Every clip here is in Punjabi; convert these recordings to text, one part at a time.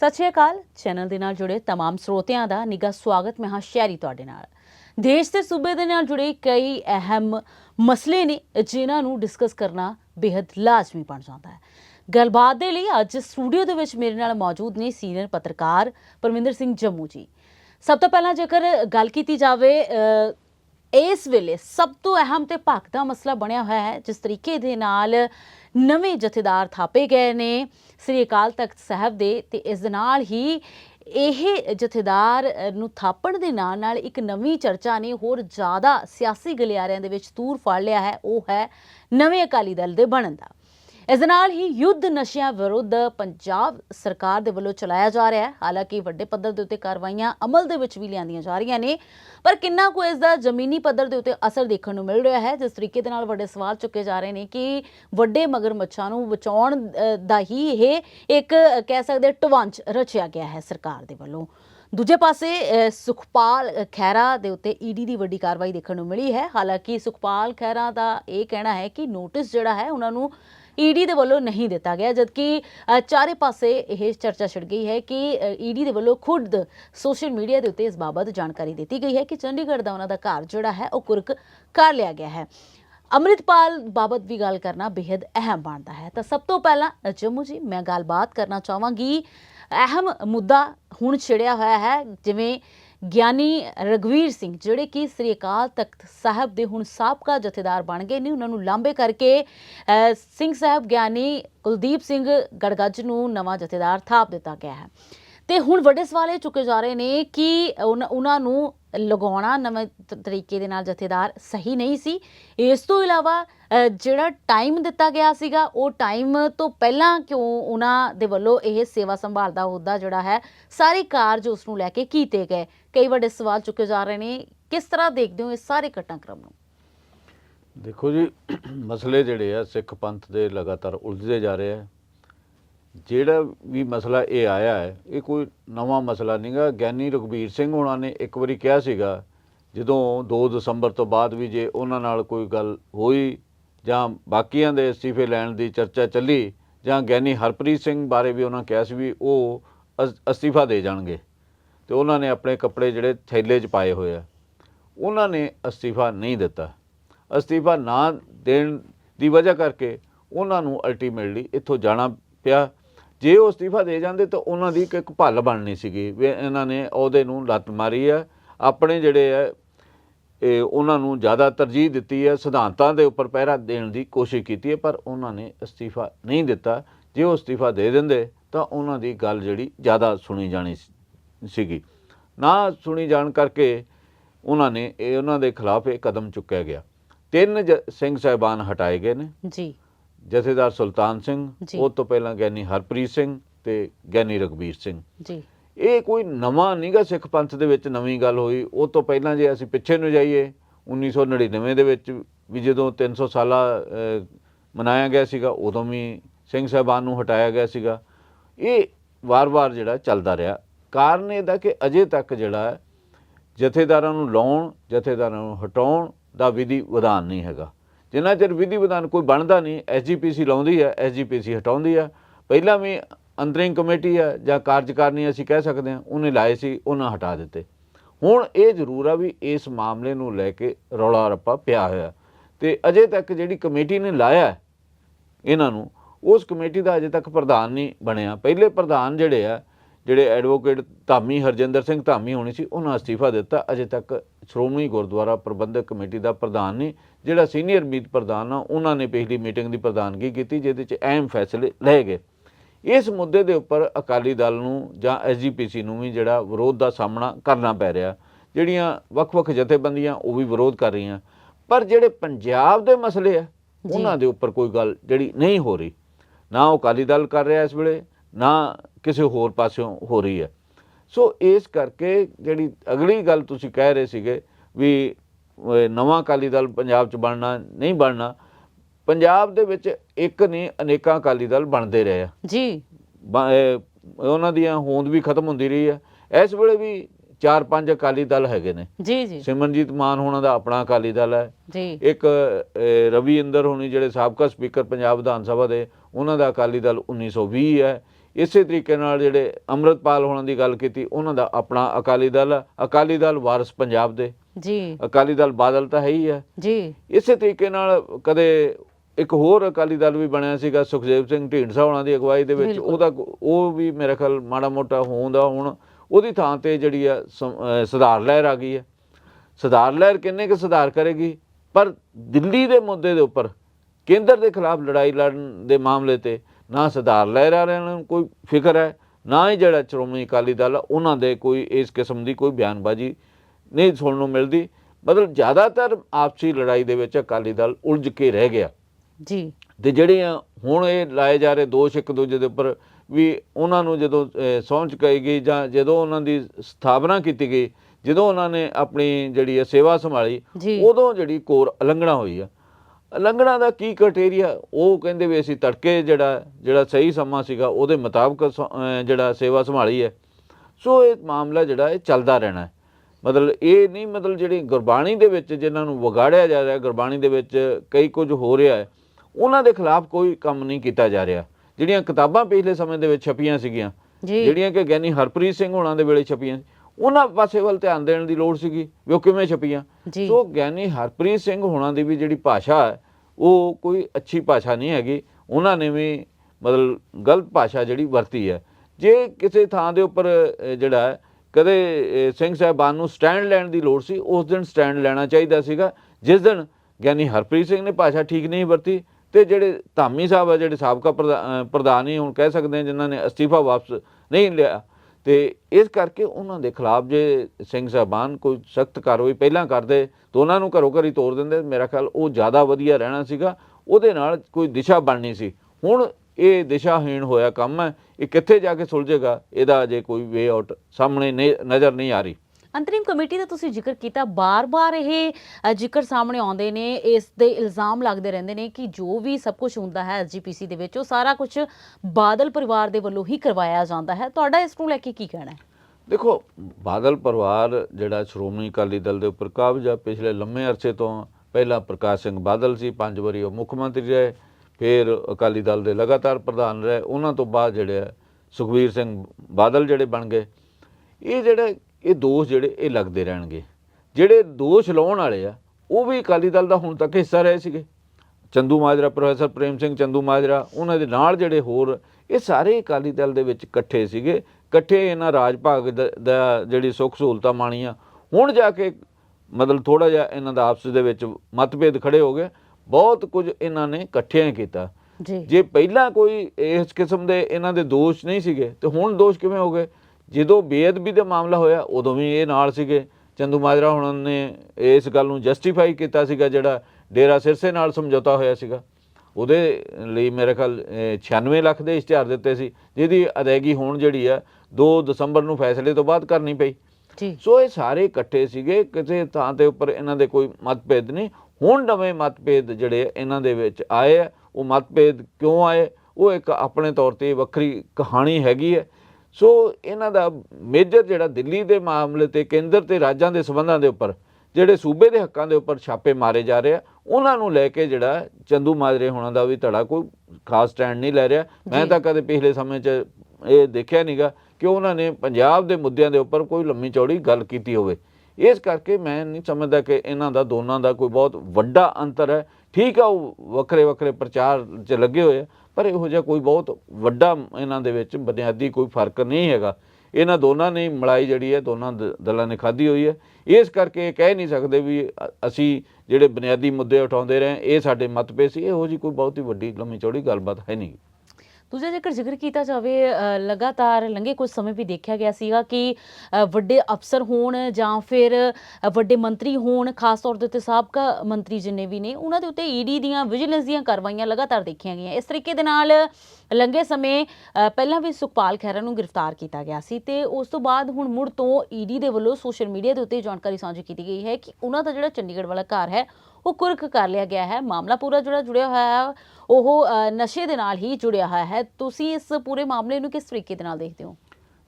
ਸਤਿ ਸ਼੍ਰੀ ਅਕਾਲ। ਚੈਨਲ ਦੇ ਨਾਲ ਜੁੜੇ तमाम ਸਰੋਤਿਆਂ ਦਾ ਨਿੱਘਾ ਸਵਾਗਤ। ਮੈਂ ਹਾਂ ਸ਼ਹਿਰੀ ਤੁਹਾਡੇ ਨਾਲ। ਦੇਸ਼ ਤੇ ਸੂਬੇ ਦੇ ਨਾਲ ਜੁੜੇ ਕਈ ਅਹਿਮ ਮਸਲੇ ਨੇ, ਜਿਨ੍ਹਾਂ ਨੂੰ ਡਿਸਕਸ ਕਰਨਾ ਬੇहद ਲਾਜ਼ਮੀ ਬਣ ਜਾਂਦਾ ਹੈ। ਗੱਲਬਾਤ ਦੇ ਲਈ ਅੱਜ ਸਟੂਡੀਓ ਦੇ ਵਿੱਚ ਮੇਰੇ ਨਾਲ ਮੌਜੂਦ ਨੇ ਸੀਨੀਅਰ ਪੱਤਰਕਾਰ ਪਰਮਿੰਦਰ ਸਿੰਘ ਜੰਮੂ ਜੀ। ਸਭ ਤੋਂ ਪਹਿਲਾਂ ਜੇਕਰ ਗੱਲ ਕੀਤੀ ਜਾਵੇ ਇਸ ਵੇਲੇ ਸਭ ਤੋਂ ਅਹਿਮ ਤੇ ਭਖਦਾ ਮਸਲਾ ਬਣਿਆ ਹੋਇਆ ਹੈ, ਜਿਸ ਤਰੀਕੇ ਦੇ ਨਾਲ ਨਵੇਂ ਜਥੇਦਾਰ ਥਾਪੇ ਗਏ ਨੇ। ਸ੍ਰੀ ਅਕਾਲ ਤਖਤ ਸਾਹਿਬ ਦੇ ਤੇ ਇਸ ਦੇ ਨਾਲ ਹੀ ਇਹ ਜਥੇਦਾਰ ਨੂੰ ਥਾਪਣ ਦੇ ਨਾਲ ਨਾਲ ਇੱਕ ਨਵੀਂ ਚਰਚਾ ਨੇ ਹੋਰ ਜ਼ਿਆਦਾ ਸਿਆਸੀ ਗਲਿਆਰਿਆਂ ਦੇ ਵਿੱਚ ਤੂਰ ਫੜ ਲਿਆ ਹੈ। ਉਹ ਹੈ ਨਵੇਂ ਅਕਾਲੀ ਦਲ ਦੇ ਬਣਨ ਦਾ। ਇਸ ਦੇ ਨਾਲ ਹੀ ਯੁੱਧ ਨਸ਼ਿਆਂ ਵਿਰੁੱਧ ਪੰਜਾਬ ਸਰਕਾਰ ਦੇ ਵੱਲੋਂ ਚਲਾਇਆ ਜਾ ਰਿਹਾ ਹੈ। ਹਾਲਾਂਕਿ ਵੱਡੇ ਪੱਧਰ ਦੇ ਉੱਤੇ ਕਾਰਵਾਈਆਂ ਅਮਲ ਦੇ ਵਿੱਚ ਵੀ ਲਿਆਂਦੀਆਂ ਜਾ ਰਹੀਆਂ ਨੇ, ਪਰ ਕਿੰਨਾ ਕੁ ਇਸ ਦਾ ਜ਼ਮੀਨੀ ਪੱਧਰ ਦੇ ਉੱਤੇ ਅਸਰ ਦੇਖਣ ਨੂੰ ਮਿਲ ਰਿਹਾ ਹੈ, ਜਿਸ ਤਰੀਕੇ ਦੇ ਨਾਲ ਵੱਡੇ ਸਵਾਲ ਚੁੱਕੇ ਜਾ ਰਹੇ ਨੇ ਕਿ ਵੱਡੇ ਮਗਰਮੱਛਾਂ ਨੂੰ ਬਚਾਉਣ ਦਾ ਹੀ ਇਹ ਇੱਕ, ਕਹਿ ਸਕਦੇ, ਟਵਾਂਚ ਰਚਿਆ ਗਿਆ ਹੈ ਸਰਕਾਰ ਦੇ ਵੱਲੋਂ। ਦੂਜੇ ਪਾਸੇ ਸੁਖਪਾਲ ਖਹਿਰਾ ਦੇ ਉੱਤੇ ਈਡੀ ਦੀ ਵੱਡੀ ਕਾਰਵਾਈ ਦੇਖਣ ਨੂੰ ਮਿਲੀ ਹੈ। ਹਾਲਾਂਕਿ ਸੁਖਪਾਲ ਖਹਿਰਾ ਦਾ ਇਹ ਕਹਿਣਾ ਹੈ ਕਿ ਨੋਟਿਸ ਜਿਹੜਾ ਹੈ, ਉਹਨਾਂ ਨੂੰ ਈਡੀ ਦੇ ਵੱਲੋਂ ਨਹੀਂ ਦਿੱਤਾ ਗਿਆ, ਜਦਕਿ ਚਾਰੇ ਪਾਸੇ ਇਹ ਚਰਚਾ ਛਿੜ ਗਈ ਹੈ ਕਿ ਈਡੀ ਦੇ ਵੱਲੋਂ ਖੁਦ ਸੋਸ਼ਲ ਮੀਡੀਆ ਦੇ ਉੱਤੇ ਇਸ ਬਾਬਤ ਜਾਣਕਾਰੀ ਦਿੱਤੀ ਗਈ ਹੈ ਕਿ ਚੰਡੀਗੜ੍ਹ ਦਾ ਉਹਨਾਂ ਦਾ ਘਰ ਜਿਹੜਾ ਹੈ, ਉਹ ਕੁਰਕ ਕਰ ਲਿਆ ਗਿਆ ਹੈ। ਅੰਮ੍ਰਿਤਪਾਲ ਬਾਬਤ ਵੀ ਗੱਲ ਕਰਨਾ ਬੇहद ਅਹਿਮ ਬਣਦਾ ਹੈ। ਤਾਂ ਸਭ ਤੋਂ ਪਹਿਲਾਂ ਜੰਮੂ ਜੀ, ਮੈਂ ਗੱਲਬਾਤ ਕਰਨਾ ਚਾਹਾਂਗੀ। ਅਹਿਮ ਮੁੱਦਾ ਹੁਣ ਛਿੜਿਆ ਹੋਇਆ ਹੈ, ਜਿਵੇਂ ਗਿਆਨੀ ਰਗਵੀਰ ਸਿੰਘ, ਜਿਹੜੇ ਕਿ ਸ੍ਰੀ ਅਕਾਲ ਤਖਤ ਸਾਹਿਬ ਦੇ ਹੁਣ ਸਾਬਕਾ ਜਥੇਦਾਰ ਬਣ ਗਏ ਨੇ, ਉਹਨਾਂ ਨੂੰ ਲਾਂਬੇ ਕਰਕੇ ਸਿੰਘ ਸਾਹਿਬ ਗਿਆਨੀ ਕੁਲਦੀਪ ਸਿੰਘ ਗੜਗੱਜ ਨੂੰ ਨਵਾਂ ਜਥੇਦਾਰ ਥਾਪ ਦਿੱਤਾ ਗਿਆ ਹੈ। ਤੇ ਹੁਣ ਵੱਡੇ ਸਵਾਲ ਇਹ ਚੁੱਕੇ ਜਾ ਰਹੇ ਨੇ ਕਿ ਉਹਨਾਂ ਨੂੰ ਲਗਾਉਣਾ ਨਵੇਂ ਤ- ਤਰੀਕੇ ਦੇ ਨਾਲ ਜਥੇਦਾਰ ਸਹੀ ਨਹੀਂ ਸੀ। ਇਸ ਤੋਂ ਇਲਾਵਾ ਜਿਹੜਾ ਟਾਈਮ ਦਿੱਤਾ ਗਿਆ ਸੀਗਾ, ਉਹ ਟਾਈਮ ਤੋਂ ਪਹਿਲਾਂ ਕਿਉਂ ਉਹਨਾਂ ਦੇ ਵੱਲੋਂ ਇਹ ਸੇਵਾ ਸੰਭਾਲ ਦਾ ਅਹੁਦਾ ਜਿਹੜਾ ਹੈ, ਸਾਰੇ ਕਾਰਜ ਉਸ ਨੂੰ ਲੈ ਕੇ ਕੀਤੇ ਗਏ? ਕਈ ਵੱਡੇ ਸਵਾਲ ਚੁੱਕੇ ਜਾ ਰਹੇ ਨੇ। ਕਿਸ ਤਰ੍ਹਾਂ ਦੇਖਦੇ ਹੋ ਇਸ ਸਾਰੇ ਘਟਨਾਕ੍ਰਮ ਨੂੰ? ਦੇਖੋ ਜੀ, ਮਸਲੇ ਜਿਹੜੇ ਆ, ਸਿੱਖ ਪੰਥ ਦੇ ਲਗਾਤਾਰ ਉਲਝਦੇ ਜਾ ਰਹੇ ਆ। ਜਿਹੜਾ ਵੀ ਮਸਲਾ ਇਹ ਆਇਆ ਹੈ, ਇਹ ਕੋਈ ਨਵਾਂ ਮਸਲਾ ਨਹੀਂਗਾ ਗਿਆਨੀ ਰਘਬੀਰ ਸਿੰਘ ਹੋਣਾ ਨੇ ਇੱਕ ਵਾਰੀ ਕਿਹਾ ਸੀਗਾ, ਜਦੋਂ 2 ਦਸੰਬਰ ਤੋਂ ਬਾਅਦ ਵੀ ਜੇ ਉਹਨਾਂ ਨਾਲ ਕੋਈ ਗੱਲ ਹੋਈ ਜਾਂ ਬਾਕੀਆਂ ਦੇ ਅਸਤੀਫੇ ਲੈਣ ਦੀ ਚਰਚਾ ਚੱਲੀ, ਜਾਂ ਗਿਆਨੀ ਹਰਪ੍ਰੀਤ ਸਿੰਘ ਬਾਰੇ ਵੀ ਉਹਨਾਂ ਕਿਹਾ ਸੀ ਵੀ ਉਹ ਅਸ- ਅਸਤੀਫਾ ਦੇ ਜਾਣਗੇ। ਤੇ ਉਹਨਾਂ ਨੇ ਆਪਣੇ ਕੱਪੜੇ ਜਿਹੜੇ ਥੈਲੇ 'ਚ ਪਾਏ ਹੋਏ ਆ, ਉਹਨਾਂ ਨੇ ਅਸਤੀਫਾ ਨਹੀਂ ਦਿੱਤਾ। ਅਸਤੀਫਾ ਨਾ ਦੇਣ ਦੀ ਵਜ੍ਹਾ ਕਰਕੇ ਉਹਨਾਂ ਨੂੰ ਅਲਟੀਮੇਟਲੀ ਇੱਥੋਂ ਜਾਣਾ ਪਿਆ। ਜੇ ਉਹ ਅਸਤੀਫਾ ਦੇ ਜਾਂਦੇ ਤਾਂ ਉਹਨਾਂ ਦੀ ਇੱਕ ਇੱਕ ਭੱਲ ਬਣਨੀ ਸੀਗੀ, ਵੀ ਇਹਨਾਂ ਨੇ ਅਹੁਦੇ ਨੂੰ ਲੱਤ ਮਾਰੀ ਆ, ਆਪਣੇ ਜਿਹੜੇ ਆ ਇਹ ਉਹਨਾਂ ਨੂੰ ਜ਼ਿਆਦਾ ਤਰਜੀਹ ਦਿੱਤੀ ਹੈ ਸਿਧਾਂਤਾਂ ਦੇ ਉੱਪਰ ਪਹਿਰਾ ਦੇਣ ਦੀ ਕੋਸ਼ਿਸ਼ ਕੀਤੀ ਹੈ ਪਰ ਉਹਨਾਂ ਨੇ ਅਸਤੀਫਾ ਨਹੀਂ ਦਿੱਤਾ। ਜੇ ਉਹ ਅਸਤੀਫਾ ਦੇ ਦਿੰਦੇ ਤਾਂ ਉਹਨਾਂ ਦੀ ਗੱਲ ਜਿਹੜੀ ਜ਼ਿਆਦਾ ਸੁਣੀ ਜਾਣੀ ਸੀਗੀ। ਨਾ ਸੁਣੀ ਜਾਣ ਕਰਕੇ ਉਹਨਾਂ ਨੇ ਇਹ ਉਹਨਾਂ ਦੇ ਖਿਲਾਫ ਇਹ ਕਦਮ ਚੁੱਕਿਆ ਗਿਆ। ਤਿੰਨ ਸਿੰਘ ਸਾਹਿਬਾਨ ਹਟਾਏ ਗਏ ਨੇ। ਜੀ। ਜਥੇਦਾਰ ਸੁਲਤਾਨ ਸਿੰਘ। ਉਹ ਤੋਂ ਪਹਿਲਾਂ ਗਿਆਨੀ ਹਰਪ੍ਰੀਤ ਸਿੰਘ ਤੇ ਗਿਆਨੀ ਰਗਬੀਰ ਸਿੰਘ। ਜੀ। ਇਹ ਕੋਈ ਨਵਾਂ ਨਹੀਂਗਾ ਸਿੱਖ ਪੰਥ ਦੇ ਵਿੱਚ ਨਵੀਂ ਗੱਲ ਹੋਈ। ਉਹ ਤੋਂ ਪਹਿਲਾਂ ਜੇ ਅਸੀਂ ਪਿੱਛੇ ਨੂੰ ਜਾਈਏ 1999 ਦੇ ਵਿੱਚ ਵੀ ਜਦੋਂ 300 ਸਾਲਾ ਅਹ, ਮਨਾਇਆ ਗਿਆ ਸੀਗਾ ਉਦੋਂ ਵੀ ਸਿੰਘ ਸਾਹਿਬਾਨ ਨੂੰ ਹਟਾਇਆ ਗਿਆ ਸੀਗਾ। ਇਹ ਵਾਰ-ਵਾਰ ਜਿਹੜਾ ਚੱਲਦਾ ਰਿਹਾ। ਕਾਰਨ ਇਹਦਾ ਕਿ ਅਜੇ ਤੱਕ ਜਿਹੜਾ ਜਥੇਦਾਰਾਂ ਨੂੰ ਲਾਉਣ ਜਥੇਦਾਰਾਂ ਨੂੰ ਹਟਾਉਣ ਦਾ ਵਿਧੀ ਵਿਧਾਨ ਨਹੀਂ ਹੈਗਾ। ਜਿੰਨਾ ਚਿਰ ਵਿਧੀ ਵਿਧਾਨ ਕੋਈ ਬਣਦਾ ਨਹੀਂ ਐਸਜੀਪੀਸੀ ਲਾਉਂਦੀ ਹੈ ਐਸਜੀਪੀਸੀ ਹਟਾਉਂਦੀ ਹੈ। ਪਹਿਲਾਂ ਵੀ ਅੰਦਰਿੰਗ ਕਮੇਟੀ ਆ ਜਾਂ ਕਾਰਜਕਾਰਨੀ ਅਸੀਂ ਕਹਿ ਸਕਦੇ ਹਾਂ, ਉਹਨੇ ਲਾਏ ਸੀ ਉਹਨਾਂ ਹਟਾ ਦਿੱਤੇ। ਹੁਣ ਇਹ ਜ਼ਰੂਰ ਆ ਵੀ ਇਸ ਮਾਮਲੇ ਨੂੰ ਲੈ ਕੇ ਰੌਲਾ ਰੱਪਾ ਪਿਆ ਹੋਇਆ। ਤੇ ਅਜੇ ਤੱਕ ਜਿਹੜੀ ਕਮੇਟੀ ਨੇ ਲਾਇਆ ਇਹਨਾਂ ਨੂੰ, ਉਸ ਕਮੇਟੀ ਦਾ ਅਜੇ ਤੱਕ ਪ੍ਰਧਾਨ ਨਹੀਂ ਬਣਿਆ। ਪਹਿਲੇ ਪ੍ਰਧਾਨ ਜਿਹੜੇ ਆ, ਜਿਹੜੇ ਐਡਵੋਕੇਟ ਧਾਮੀ, ਹਰਜਿੰਦਰ ਸਿੰਘ ਧਾਮੀ ਹੋਣੀ ਸੀ, ਉਹਨਾਂ ਅਸਤੀਫਾ ਦਿੱਤਾ। ਅਜੇ ਤੱਕ ਸ਼੍ਰੋਮਣੀ ਗੁਰਦੁਆਰਾ ਪ੍ਰਬੰਧਕ ਕਮੇਟੀ ਦਾ ਪ੍ਰਧਾਨ ਨਹੀਂ। ਜਿਹੜਾ ਸੀਨੀਅਰ ਮੀਤ ਪ੍ਰਧਾਨ ਆ, ਉਹਨਾਂ ਨੇ ਪਿਛਲੀ ਮੀਟਿੰਗ ਦੀ ਪ੍ਰਧਾਨਗੀ ਕੀਤੀ, ਜਿਹਦੇ 'ਚ ਅਹਿਮ ਫੈਸਲੇ ਲਏ ਗਏ। ਇਸ ਮੁੱਦੇ ਦੇ ਉੱਪਰ ਅਕਾਲੀ ਦਲ ਨੂੰ ਜਾਂ ਐਸਜੀਪੀਸੀ ਨੂੰ ਵੀ ਜਿਹੜਾ ਵਿਰੋਧ ਦਾ ਸਾਹਮਣਾ ਕਰਨਾ ਪੈ ਰਿਹਾ। ਜਿਹੜੀਆਂ ਵੱਖ-ਵੱਖ ਜਥੇਬੰਦੀਆਂ ਉਹ ਵੀ ਵਿਰੋਧ ਕਰ ਰਹੀਆਂ। ਪਰ ਜਿਹੜੇ ਪੰਜਾਬ ਦੇ ਮਸਲੇ ਆ। ਉਹਨਾਂ ਦੇ ਉੱਪਰ ਕੋਈ ਗੱਲ ਜਿਹੜੀ ਨਹੀਂ ਹੋ ਰਹੀ। ਨਾ ਉਹ ਅਕਾਲੀ ਦਲ ਕਰ ਰਿਹਾ ਇਸ ਵੇਲੇ ਨਾ ਕਿਸੇ ਹੋਰ ਪਾਸਿਓਂ ਹੋ ਰਹੀ ਹੈ। ਸੋ ਇਸ ਕਰਕੇ ਜਿਹੜੀ ਅਗਲੀ ਗੱਲ ਤੁਸੀਂ ਕਹਿ ਰਹੇ ਸੀਗੇ ਵੀ ਨਵਾਂ ਅਕਾਲੀ ਦਲ ਪੰਜਾਬ 'ਚ ਬਣਨਾ ਨਹੀਂ ਬਣਨਾ ਪੰਜਾਬ ਦੇ ਵਿੱਚ ਇੱਕ ਨਹੀਂ ਅਨੇਕਾਂ ਅਕਾਲੀ ਦਲ ਬਣਦੇ ਰਹੇ ਆ। ਜੀ। ਉਹਨਾਂ ਦੀਆਂ ਹੋਂਦ ਵੀ ਖਤਮ ਹੁੰਦੀ ਰਹੀ ਹੈ ਇਸ ਵੇਲੇ ਵੀ ਚਾਰ ਪੰਜ ਅਕਾਲੀ ਦਲ ਹੈਗੇ ਨੇ। ਜੀ ਜੀ। ਸਿਮਰਨਜੀਤ ਮਾਨ ਹੋਣਾ ਦਾ ਆਪਣਾ ਅਕਾਲੀ ਦਲ ਹੈ। ਜੀ। ਇੱਕ ਰਵੀ ਇੰਦਰ ਹੋਣੀ ਜਿਹੜੇ ਸਾਬਕਾ ਸਪੀਕਰ ਪੰਜਾਬ ਵਿਧਾਨ ਸਭਾ ਦੇ ਉਹਨਾਂ ਦਾ ਅਕਾਲੀ ਦਲ 1920 ਹੈ। ਇਸੇ ਤਰੀਕੇ ਨਾਲ ਜਿਹੜੇ ਅੰਮ੍ਰਿਤਪਾਲ ਹੋਣਾ ਦੀ ਗੱਲ ਕੀਤੀ ਉਹਨਾਂ ਦਾ ਆਪਣਾ ਅਕਾਲੀ ਦਲ। ਅਕਾਲੀ ਦਲ ਵਾਰਸ ਪੰਜਾਬ ਦੇ। ਜੀ। ਅਕਾਲੀ ਦਲ ਬਾਦਲ ਤਾਂ ਹੈ ਹੀ ਹੈ। ਜੀ। ਇਸੇ ਤਰੀਕੇ ਨਾਲ ਕਦੇ ਇੱਕ ਹੋਰ ਅਕਾਲੀ ਦਲ ਵੀ ਬਣਿਆ ਸੀਗਾ ਸੁਖਦੇਵ ਸਿੰਘ ਢੀਂਡਸਾ ਹੋਣਾ ਦੀ ਅਗਵਾਈ ਦੇ ਵਿੱਚ। ਉਹਦਾ ਉਹ ਵੀ ਮੇਰੇ ਖਿਆਲ ਮਾੜਾ ਮੋਟਾ ਹੋਂਦਾ ਹੁਣ। ਉਹਦੀ ਥਾਂ ਤੇ ਜਿਹੜੀ ਆ ਸੁਧਾਰ ਲਹਿਰ ਆ ਗਈ ਹੈ। ਸੁਧਾਰ ਲਹਿਰ ਕਿੰਨੇ ਕੁ ਸੁਧਾਰ ਕਰੇਗੀ? ਪਰ ਦਿੱਲੀ ਦੇ ਮੁੱਦੇ ਦੇ ਉੱਪਰ ਕੇਂਦਰ ਦੇ ਖਿਲਾਫ ਲੜਾਈ ਲੜਨ ਦੇ ਮਾਮਲੇ ਤੇ ਨਾ ਸੁਧਾਰ ਲਹਿਰ ਵਾਲਿਆਂ ਨੂੰ ਕੋਈ ਫਿਕਰ ਹੈ ਨਾ ਹੀ ਜਿਹੜਾ ਸ਼੍ਰੋਮਣੀ ਅਕਾਲੀ ਦਲ ਆ, ਉਹਨਾਂ ਦੇ ਕੋਈ ਇਸ ਕਿਸਮ ਦੀ ਕੋਈ ਬਿਆਨਬਾਜ਼ੀ ਨਹੀਂ ਸੁਣਨ ਨੂੰ ਮਿਲਦੀ। ਮਤਲਬ ਜ਼ਿਆਦਾਤਰ ਆਪਸੀ ਲੜਾਈ ਦੇ ਵਿੱਚ ਅਕਾਲੀ ਦਲ ਉਲਝ ਕੇ ਰਹਿ ਗਿਆ। ਜੀ। ਤੇ ਜਿਹੜੇ ਆ ਹੁਣ ਇਹ ਲਾਏ ਜਾ ਰਹੇ ਦੋਸ਼ ਇੱਕ ਦੂਜੇ ਦੇ ਉੱਪਰ ਵੀ ਉਹਨਾਂ ਨੂੰ ਜਦੋਂ ਸਹੁੰ ਚੁਕਾਈ ਗਈ ਜਾਂ ਜਦੋਂ ਉਹਨਾਂ ਦੀ ਸਥਾਪਨਾ ਕੀਤੀ ਗਈ ਜਦੋਂ ਉਹਨਾਂ ਨੇ ਆਪਣੀ ਜਿਹੜੀ ਹੈ ਸੇਵਾ ਸੰਭਾਲੀ ਉਦੋਂ ਜਿਹੜੀ ਕੋਰ ਉਲੰਘਣਾ ਹੋਈ ਆ। ਉਲੰਘਣਾ ਦਾ ਕੀ ਕ੍ਰਾਈਟੇਰੀਆ ਉਹ ਕਹਿੰਦੇ ਵੀ ਅਸੀਂ ਤੜਕੇ ਜਿਹੜਾ ਜਿਹੜਾ ਸਹੀ ਸਮਾਂ ਸੀਗਾ ਉਹਦੇ ਮੁਤਾਬਕ ਜਿਹੜਾ ਸੇਵਾ ਸੰਭਾਲੀ ਹੈ। ਸੋ ਇਹ ਮਾਮਲਾ ਜਿਹੜਾ ਇਹ ਚੱਲਦਾ ਰਹਿਣਾ ਹੈ। ਮਤਲਬ ਇਹ ਨਹੀਂ ਮਤਲਬ ਜਿਹੜੀ ਗੁਰਬਾਣੀ ਦੇ ਵਿੱਚ ਜਿਨ੍ਹਾਂ ਨੂੰ ਵਿਗਾੜਿਆ ਜਾ ਰਿਹਾ ਗੁਰਬਾਣੀ ਦੇ ਵਿੱਚ ਕਈ ਕੁਝ ਹੋ ਰਿਹਾ ਹੈ। ਉਹਨਾਂ ਦੇ ਖਿਲਾਫ ਕੋਈ ਕੰਮ ਨਹੀਂ ਕੀਤਾ ਜਾ ਰਿਹਾ। ਜਿਹੜੀਆਂ ਕਿਤਾਬਾਂ ਪਿਛਲੇ ਸਮੇਂ ਦੇ ਵਿੱਚ ਛਪੀਆਂ ਸੀਗੀਆਂ ਜਿਹੜੀਆਂ ਕਿ ਗਿਆਨੀ ਹਰਪ੍ਰੀਤ ਸਿੰਘ ਹੋਣਾ ਦੇ ਵੇਲੇ ਛਪੀਆਂ ਉਹਨਾਂ ਪਾਸੇ ਵੱਲ ਧਿਆਨ ਦੇਣ ਦੀ ਲੋੜ ਸੀਗੀ ਵੀ ਉਹ ਕਿਵੇਂ ਛਪੀਆਂ। ਸੋ ਗਿਆਨੀ ਹਰਪ੍ਰੀਤ ਸਿੰਘ ਹੋਣਾ ਦੀ ਵੀ ਜਿਹੜੀ ਭਾਸ਼ਾ ਹੈ ਉਹ ਕੋਈ ਅੱਛੀ ਭਾਸ਼ਾ ਨਹੀਂ ਹੈਗੀ। ਉਹਨਾਂ ਨੇ ਵੀ ਮਤਲਬ ਗਲਤ ਭਾਸ਼ਾ ਜਿਹੜੀ ਵਰਤੀ ਹੈ। ਜੇ ਕਿਸੇ ਥਾਂ ਦੇ ਉੱਪਰ ਜਿਹੜਾ ਹੈ, ਕਦੇ ਸਿੰਘ ਸਾਹਿਬਾਨ ਨੂੰ ਸਟੈਂਡ ਲੈਣ ਦੀ ਲੋੜ ਸੀ ਉਸ ਦਿਨ ਸਟੈਂਡ ਲੈਣਾ ਚਾਹੀਦਾ ਸੀਗਾ। ਜਿਸ ਦਿਨ ਗਿਆਨੀ ਹਰਪ੍ਰੀਤ ਸਿੰਘ ਨੇ ਭਾਸ਼ਾ ਠੀਕ ਨਹੀਂ ਵਰਤੀ ਤੇ ਜਿਹੜੇ ਧਾਮੀ ਸਾਹਿਬ ਆ, ਜਿਹੜੇ ਸਾਬਕਾ ਪ੍ਰਧਾ- ਪ੍ਰਧਾਨ ਹੀ ਹੁਣ ਕਹਿ ਸਕਦੇ ਹਾਂ ਜਿਨ੍ਹਾਂ ਨੇ ਅਸਤੀਫਾ ਵਾਪਸ ਨਹੀਂ ਲਿਆ। ਤੇ ਇਸ ਕਰਕੇ ਉਹਨਾਂ ਦੇ ਖਿਲਾਫ ਜੇ ਸਿੰਘ ਸਾਹਿਬਾਨ ਕੋਈ ਸਖਤ ਕਾਰਵਾਈ ਪਹਿਲਾਂ ਕਰਦੇ, ਤਾਂ ਉਹਨਾਂ ਨੂੰ ਘਰੋਂ ਘਰੀ ਤੋੜ ਦਿੰਦੇ, ਮੇਰਾ ਖਿਆਲ ਉਹ ਜ਼ਿਆਦਾ ਵਧੀਆ ਰਹਿਣਾ ਸੀਗਾ। ਉਹਦੇ ਨਾਲ ਕੋਈ ਦਿਸ਼ਾ ਬਣਨੀ ਸੀ। ਹੁਣ ਇਹ ਦਿਸ਼ਾਹੀਣ ਹੋਇਆ ਕੰਮ ਹੈ, ਇਹ ਕਿੱਥੇ ਜਾ ਕੇ ਸੁਲਝੇਗਾ, ਇਹਦਾ ਅਜੇ ਕੋਈ ਵੇ ਆਊਟ ਸਾਹਮਣੇ ਨਜ਼ਰ ਨਹੀਂ ਆ ਰਹੀ। ਅੰਤਰਿਮ ਕਮੇਟੀ ਦਾ ਤੁਸੀਂ ਜ਼ਿਕਰ ਕੀਤਾ, ਬਾਰ-ਬਾਰ ਇਹ ਜ਼ਿਕਰ ਸਾਹਮਣੇ ਆਉਂਦੇ ਨੇ, ਇਸ ਦੇ ਇਲਜ਼ਾਮ ਲੱਗਦੇ ਰਹਿੰਦੇ ਨੇ ਕਿ ਜੋ ਵੀ ਸਭ ਕੁਝ ਹੁੰਦਾ ਹੈ ਐਸਜੀਪੀਸੀ ਦੇ ਵਿੱਚ, ਉਹ ਸਾਰਾ ਕੁਝ ਬਾਦਲ ਪਰਿਵਾਰ ਦੇ ਵੱਲੋਂ ਹੀ ਕਰਵਾਇਆ ਜਾਂਦਾ ਹੈ। ਤੁਹਾਡਾ ਇਸ ਨੂੰ ਲੈ ਕੇ ਕੀ ਕਹਿਣਾ ਹੈ? ਦੇਖੋ, ਬਾਦਲ ਪਰਿਵਾਰ ਜਿਹੜਾ ਸ਼੍ਰੋਮਣੀ ਅਕਾਲੀ ਦਲ ਦੇ ਉੱਪਰ ਕਾਬਜ਼ਾ, ਪਿਛਲੇ ਲੰਮੇ ਅਰਸੇ ਤੋਂ ਪਹਿਲਾਂ ਪ੍ਰਕਾਸ਼ ਸਿੰਘ ਬਾਦਲ ਸੀ, ਪੰਜ ਵਾਰੀ ਉਹ ਮੁੱਖ ਮੰਤਰੀ ਰਹੇ, ਫਿਰ ਅਕਾਲੀ ਦਲ ਦੇ ਲਗਾਤਾਰ ਪ੍ਰਧਾਨ ਰਹੇ, ਉਹਨਾਂ ਤੋਂ ਬਾਅਦ ਜਿਹੜੇ ਆ ਸੁਖਵੀਰ ਸਿੰਘ ਬਾਦਲ ਜਿਹੜੇ ਬਣ ਗਏ। ਇਹ ਜਿਹੜੇ ਇਹ ਦੋਸ਼ ਜਿਹੜੇ ਇਹ ਲੱਗਦੇ ਰਹਿਣਗੇ। ਜਿਹੜੇ ਦੋਸ਼ ਲਾਉਣ ਵਾਲੇ ਆ ਉਹ ਵੀ ਅਕਾਲੀ ਦਲ ਦਾ ਹੁਣ ਤੱਕ ਹਿੱਸਾ ਰਹੇ ਸੀਗੇ। ਚੰਦੂ ਮਾਜਰਾ ਪ੍ਰੋਫੈਸਰ ਪ੍ਰੇਮ ਸਿੰਘ ਚੰਦੂ ਮਾਜਰਾ ਉਹਨਾਂ ਦੇ ਨਾਲ ਜਿਹੜੇ ਹੋਰ ਇਹ ਸਾਰੇ ਅਕਾਲੀ ਦਲ ਦੇ ਵਿੱਚ ਇਕੱਠੇ ਸੀਗੇ। ਇਕੱਠੇ ਇਹਨਾਂ ਰਾਜ ਭਾਗ ਦ- ਜਿਹੜੀ ਸੁੱਖ ਸਹੂਲਤਾਂ ਮਾਣੀਆਂ। ਹੁਣ ਜਾ ਕੇ ਮਤਲਬ ਥੋੜਾ ਜਿਹਾ ਇਹਨਾਂ ਦਾ ਆਪਸ ਦੇ ਵਿੱਚ ਮਤਭੇਦ ਖੜੇ ਹੋ ਗਏ। ਬਹੁਤ ਕੁਝ ਇਹਨਾਂ ਨੇ ਇਕੱਠਿਆਂ ਕੀਤਾ। ਜੇ ਪਹਿਲਾਂ ਕੋਈ ਇਸ ਕਿਸਮ ਦੇ ਇਹਨਾਂ ਦੇ ਦੋਸ਼ ਨਹੀਂ ਸੀਗੇ ਤੇ ਹੁਣ ਦੋਸ਼ ਕਿਵੇਂ ਹੋ ਗਏ? ਜਦੋਂ ਬੇਅਦਬੀ ਦਾ ਮਾਮਲਾ ਹੋਇਆ ਉਦੋਂ ਵੀ ਇਹ ਨਾਲ ਸੀਗੇ। ਚੰਦੂ ਮਾਜਰਾ ਹੁਣ ਨੇ ਇਸ ਗੱਲ ਨੂੰ ਜਸਟੀਫਾਈ ਕੀਤਾ ਸੀਗਾ ਜਿਹੜਾ ਡੇਰਾ ਸਿਰਸੇ ਨਾਲ ਸਮਝੌਤਾ ਹੋਇਆ ਸੀਗਾ। ਉਹਦੇ ਲਈ ਮੇਰੇ ਖਿਆਲ ਅਹ, 96 ਲੱਖ ਦੇ ਇਸ਼ਤਿਹਾਰ ਦਿੱਤੇ ਸੀ ਜਿਹਦੀ ਅਦਾਇਗੀ ਹੁਣ ਜਿਹੜੀ ਆ 2 ਦਸੰਬਰ ਨੂੰ ਫੈਸਲੇ ਤੋਂ ਬਾਅਦ ਕਰਨੀ ਪਈ। ਜੀ। ਸੋ ਇਹ ਸਾਰੇ ਇਕੱਠੇ ਸੀਗੇ ਕਿਸੇ ਥਾਂ ਦੇ ਉੱਪਰ ਇਹਨਾਂ ਦੇ ਕੋਈ ਮਤਭੇਦ ਨਹੀਂ। ਹੁਣ ਨਵੇਂ ਮਤਭੇਦ ਜਿਹੜੇ ਇਹਨਾਂ ਦੇ ਵਿੱਚ ਆਏ ਆ ਉਹ ਮਤਭੇਦ ਕਿਉਂ ਆਏ? ਉਹ ਇੱਕ ਆਪਣੇ ਤੌਰ ਤੇ ਵੱਖਰੀ ਕਹਾਣੀ ਹੈਗੀ ਹੈ ਸੋ ਇਹਨਾਂ ਦਾ ਮੇਜਰ ਜਿਹੜਾ ਦਿੱਲੀ ਦੇ ਮਾਮਲੇ ਤੇ ਕੇਂਦਰ ਤੇ ਰਾਜਾਂ ਦੇ ਸਬੰਧਾਂ ਦੇ ਉੱਪਰ ਜਿਹੜੇ ਸੂਬੇ ਦੇ ਹੱਕਾਂ ਦੇ ਉੱਪਰ ਛਾਪੇ ਮਾਰੇ ਜਾ ਰਹੇ ਆ ਉਹਨਾਂ ਨੂੰ ਲੈ ਕੇ ਜਿਹੜਾ ਚੰਦੂ ਮਾਜਰੇ ਹੋਣਾ ਦਾ ਵੀ ਧੜਾ ਕੋਈ ਖਾਸ ਸਟੈਂਡ ਨਹੀਂ ਲੈ ਰਿਹਾ ਮੈਂ। ਤਾਂ ਕਦੇ ਪਿਛਲੇ ਸਮੇਂ 'ਚ ਇਹ ਦੇਖਿਆ ਨਹੀਂਗਾ ਕਿ ਉਹਨਾਂ ਨੇ ਪੰਜਾਬ ਦੇ ਮੁੱਦਿਆਂ ਦੇ ਉੱਪਰ ਕੋਈ ਲੰਮੀ ਚੌੜੀ ਗੱਲ ਕੀਤੀ ਹੋਵੇ ਇਸ ਕਰਕੇ ਮੈਂ ਨਹੀਂ ਸਮਝਦਾ ਕਿ ਇਹਨਾਂ ਦਾ, ਦੋਨਾਂ ਦਾ ਕੋਈ ਬਹੁਤ ਵੱਡਾ ਅੰਤਰ ਹੈ। ਠੀਕ ਆ, ਉਹ ਵੱਖਰੇ ਵੱਖਰੇ ਪ੍ਰਚਾਰ 'ਚ ਲੱਗੇ ਹੋਏ ਆ, ਪਰ ਇਹੋ ਜਿਹਾ ਕੋਈ ਬਹੁਤ ਵੱਡਾ ਇਹਨਾਂ ਦੇ ਵਿੱਚ ਬੁਨਿਆਦੀ ਕੋਈ ਫ਼ਰਕ ਨਹੀਂ ਹੈਗਾ। ਇਹਨਾਂ ਦੋਨਾਂ ਨੇ ਮਲਾਈ ਜਿਹੜੀ ਹੈ, ਦੋਨਾਂ ਦ- ਦਲਾਂ ਨੇ ਖਾਧੀ ਹੋਈ ਹੈ। ਇਸ ਕਰਕੇ ਇਹ ਕਹਿ ਨਹੀਂ ਸਕਦੇ ਵੀ ਅਸੀਂ ਜਿਹੜੇ ਬੁਨਿਆਦੀ ਮੁੱਦੇ ਉਠਾਉਂਦੇ ਰਹੇ, ਇਹ ਸਾਡੇ ਮਤਭੇਦ ਸੀ। ਇਹੋ ਜੀ ਕੋਈ ਬਹੁਤੀ ਵੱਡੀ, ਲੰਮੀ ਚੌੜੀ ਗੱਲਬਾਤ ਹੈ ਨਹੀਂ। ਦੂਜਾ ਜੇਕਰ ਜ਼ਿਕਰ ਕੀਤਾ ਜਾਵੇ ਲਗਾਤਾਰ ਲੰਘੇ ਕੁਝ ਸਮੇਂ ਵੀ ਦੇਖਿਆ ਗਿਆ ਸੀਗਾ ਕਿ ਵੱਡੇ ਅਫਸਰ ਹੋਣ ਜਾਂ ਫਿਰ ਵੱਡੇ ਮੰਤਰੀ ਹੋਣ, ਖਾਸ ਤੌਰ ਦੇ ਉੱਤੇ ਸਾਬਕਾ ਮੰਤਰੀ ਜਿੰਨੇ ਵੀ ਨੇ, ਉਹਨਾਂ ਦੇ ਉੱਤੇ ਈਡੀ ਦੀਆਂ ਵਿਜੀਲੈਂਸ ਦੀਆਂ ਕਾਰਵਾਈਆਂ ਲਗਾਤਾਰ ਦੇਖੀਆਂ ਗਈਆਂ। ਇਸ ਤਰੀਕੇ ਦੇ ਨਾਲ ਲੰਘੇ ਸਮੇਂ ਪਹਿਲਾਂ ਵੀ ਸੁਖਪਾਲ ਖਹਿਰਾ ਨੂੰ ਗ੍ਰਿਫਤਾਰ ਕੀਤਾ ਗਿਆ ਸੀ ਤੇ ਉਸ ਤੋਂ ਬਾਅਦ ਹੁਣ ਮੁੜ ਤੋਂ ਈਡੀ ਦੇ ਵੱਲੋਂ ਸੋਸ਼ਲ ਮੀਡੀਆ ਦੇ ਉੱਤੇ ਜਾਣਕਾਰੀ ਸਾਂਝੀ ਕੀਤੀ ਗਈ ਹੈ ਕਿ ਉਹਨਾਂ ਦਾ ਜਿਹੜਾ ਚੰਡੀਗੜ੍ਹ ਵਾਲਾ ਘਰ ਹੈ, ਉਹ ਕੁਰਕ ਕਰ ਲਿਆ ਗਿਆ ਹੈ। ਮਾਮਲਾ ਪੂਰਾ ਜਿਹੜਾ ਜੁੜਿਆ ਹੋਇਆ ਹੈ ਉਹ ਨਸ਼ੇ ਦੇ ਨਾਲ ਹੀ ਜੁੜਿਆ ਹੋਇਆ ਹੈ। ਤੁਸੀਂ ਇਸ ਪੂਰੇ ਮਾਮਲੇ ਨੂੰ ਕਿਸ ਤਰੀਕੇ ਦੇ ਨਾਲ ਦੇਖਦੇ ਹੋ?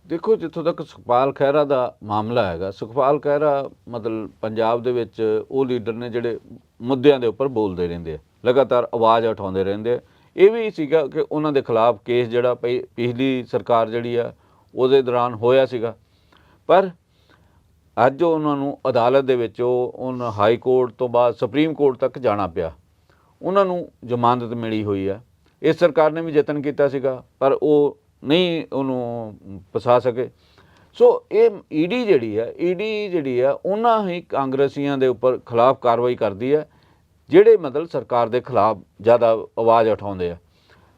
ਦੇਖੋ, ਜਿੱਥੋਂ ਤੱਕ ਸੁਖਪਾਲ ਖਹਿਰਾ ਦਾ ਮਾਮਲਾ ਹੈਗਾ, ਸੁਖਪਾਲ ਖਹਿਰਾ ਮਤਲਬ ਪੰਜਾਬ ਦੇ ਵਿੱਚ ਉਹ ਲੀਡਰ ਨੇ ਜਿਹੜੇ ਮੁੱਦਿਆਂ ਦੇ ਉੱਪਰ ਬੋਲਦੇ ਰਹਿੰਦੇ ਆ, ਲਗਾਤਾਰ ਆਵਾਜ਼ ਉਠਾਉਂਦੇ ਰਹਿੰਦੇ ਆ। ਇਹ ਵੀ ਸੀਗਾ ਕਿ ਉਹਨਾਂ ਦੇ ਖਿਲਾਫ ਕੇਸ ਜਿਹੜਾ ਪਈ- ਪਿਛਲੀ ਸਰਕਾਰ ਜਿਹੜੀ ਆ, ਉਹਦੇ ਦੌਰਾਨ ਹੋਇਆ ਸੀਗਾ। ਪਰ ਅੱਜ ਉਹਨਾਂ ਨੂੰ ਅਦਾਲਤ ਦੇ ਵਿੱਚ ਉਹ, ਉਹਨਾਂ ਹਾਈ ਕੋਰਟ ਤੋਂ ਬਾਅਦ ਸੁਪਰੀਮ ਕੋਰਟ ਤੱਕ ਜਾਣਾ ਪਿਆ। ਉਹਨਾਂ ਨੂੰ ਜ਼ਮਾਨਤ ਮਿਲੀ ਹੋਈ ਆ। ਇਸ ਸਰਕਾਰ ਨੇ ਵੀ ਯਤਨ ਕੀਤਾ ਸੀਗਾ, ਪਰ ਉਹ ਨਹੀਂ ਉਹਨੂੰ ਫਸਾ ਸਕੇ। ਸੋ ਇਹ ਈਡੀ ਜਿਹੜੀ ਆ ਈਡੀ ਜਿਹੜੀ ਆ, ਉਹਨਾਂ ਹੀ ਕਾਂਗਰਸੀਆਂ ਦੇ ਉੱਪਰ ਖਿਲਾਫ ਕਾਰਵਾਈ ਕਰਦੀ ਹੈ ਜਿਹੜੇ ਮਤਲਬ ਸਰਕਾਰ ਦੇ ਖਿਲਾਫ ਜ਼ਿਆਦਾ ਆਵਾਜ਼ ਉਠਾਉਂਦੇ ਆ।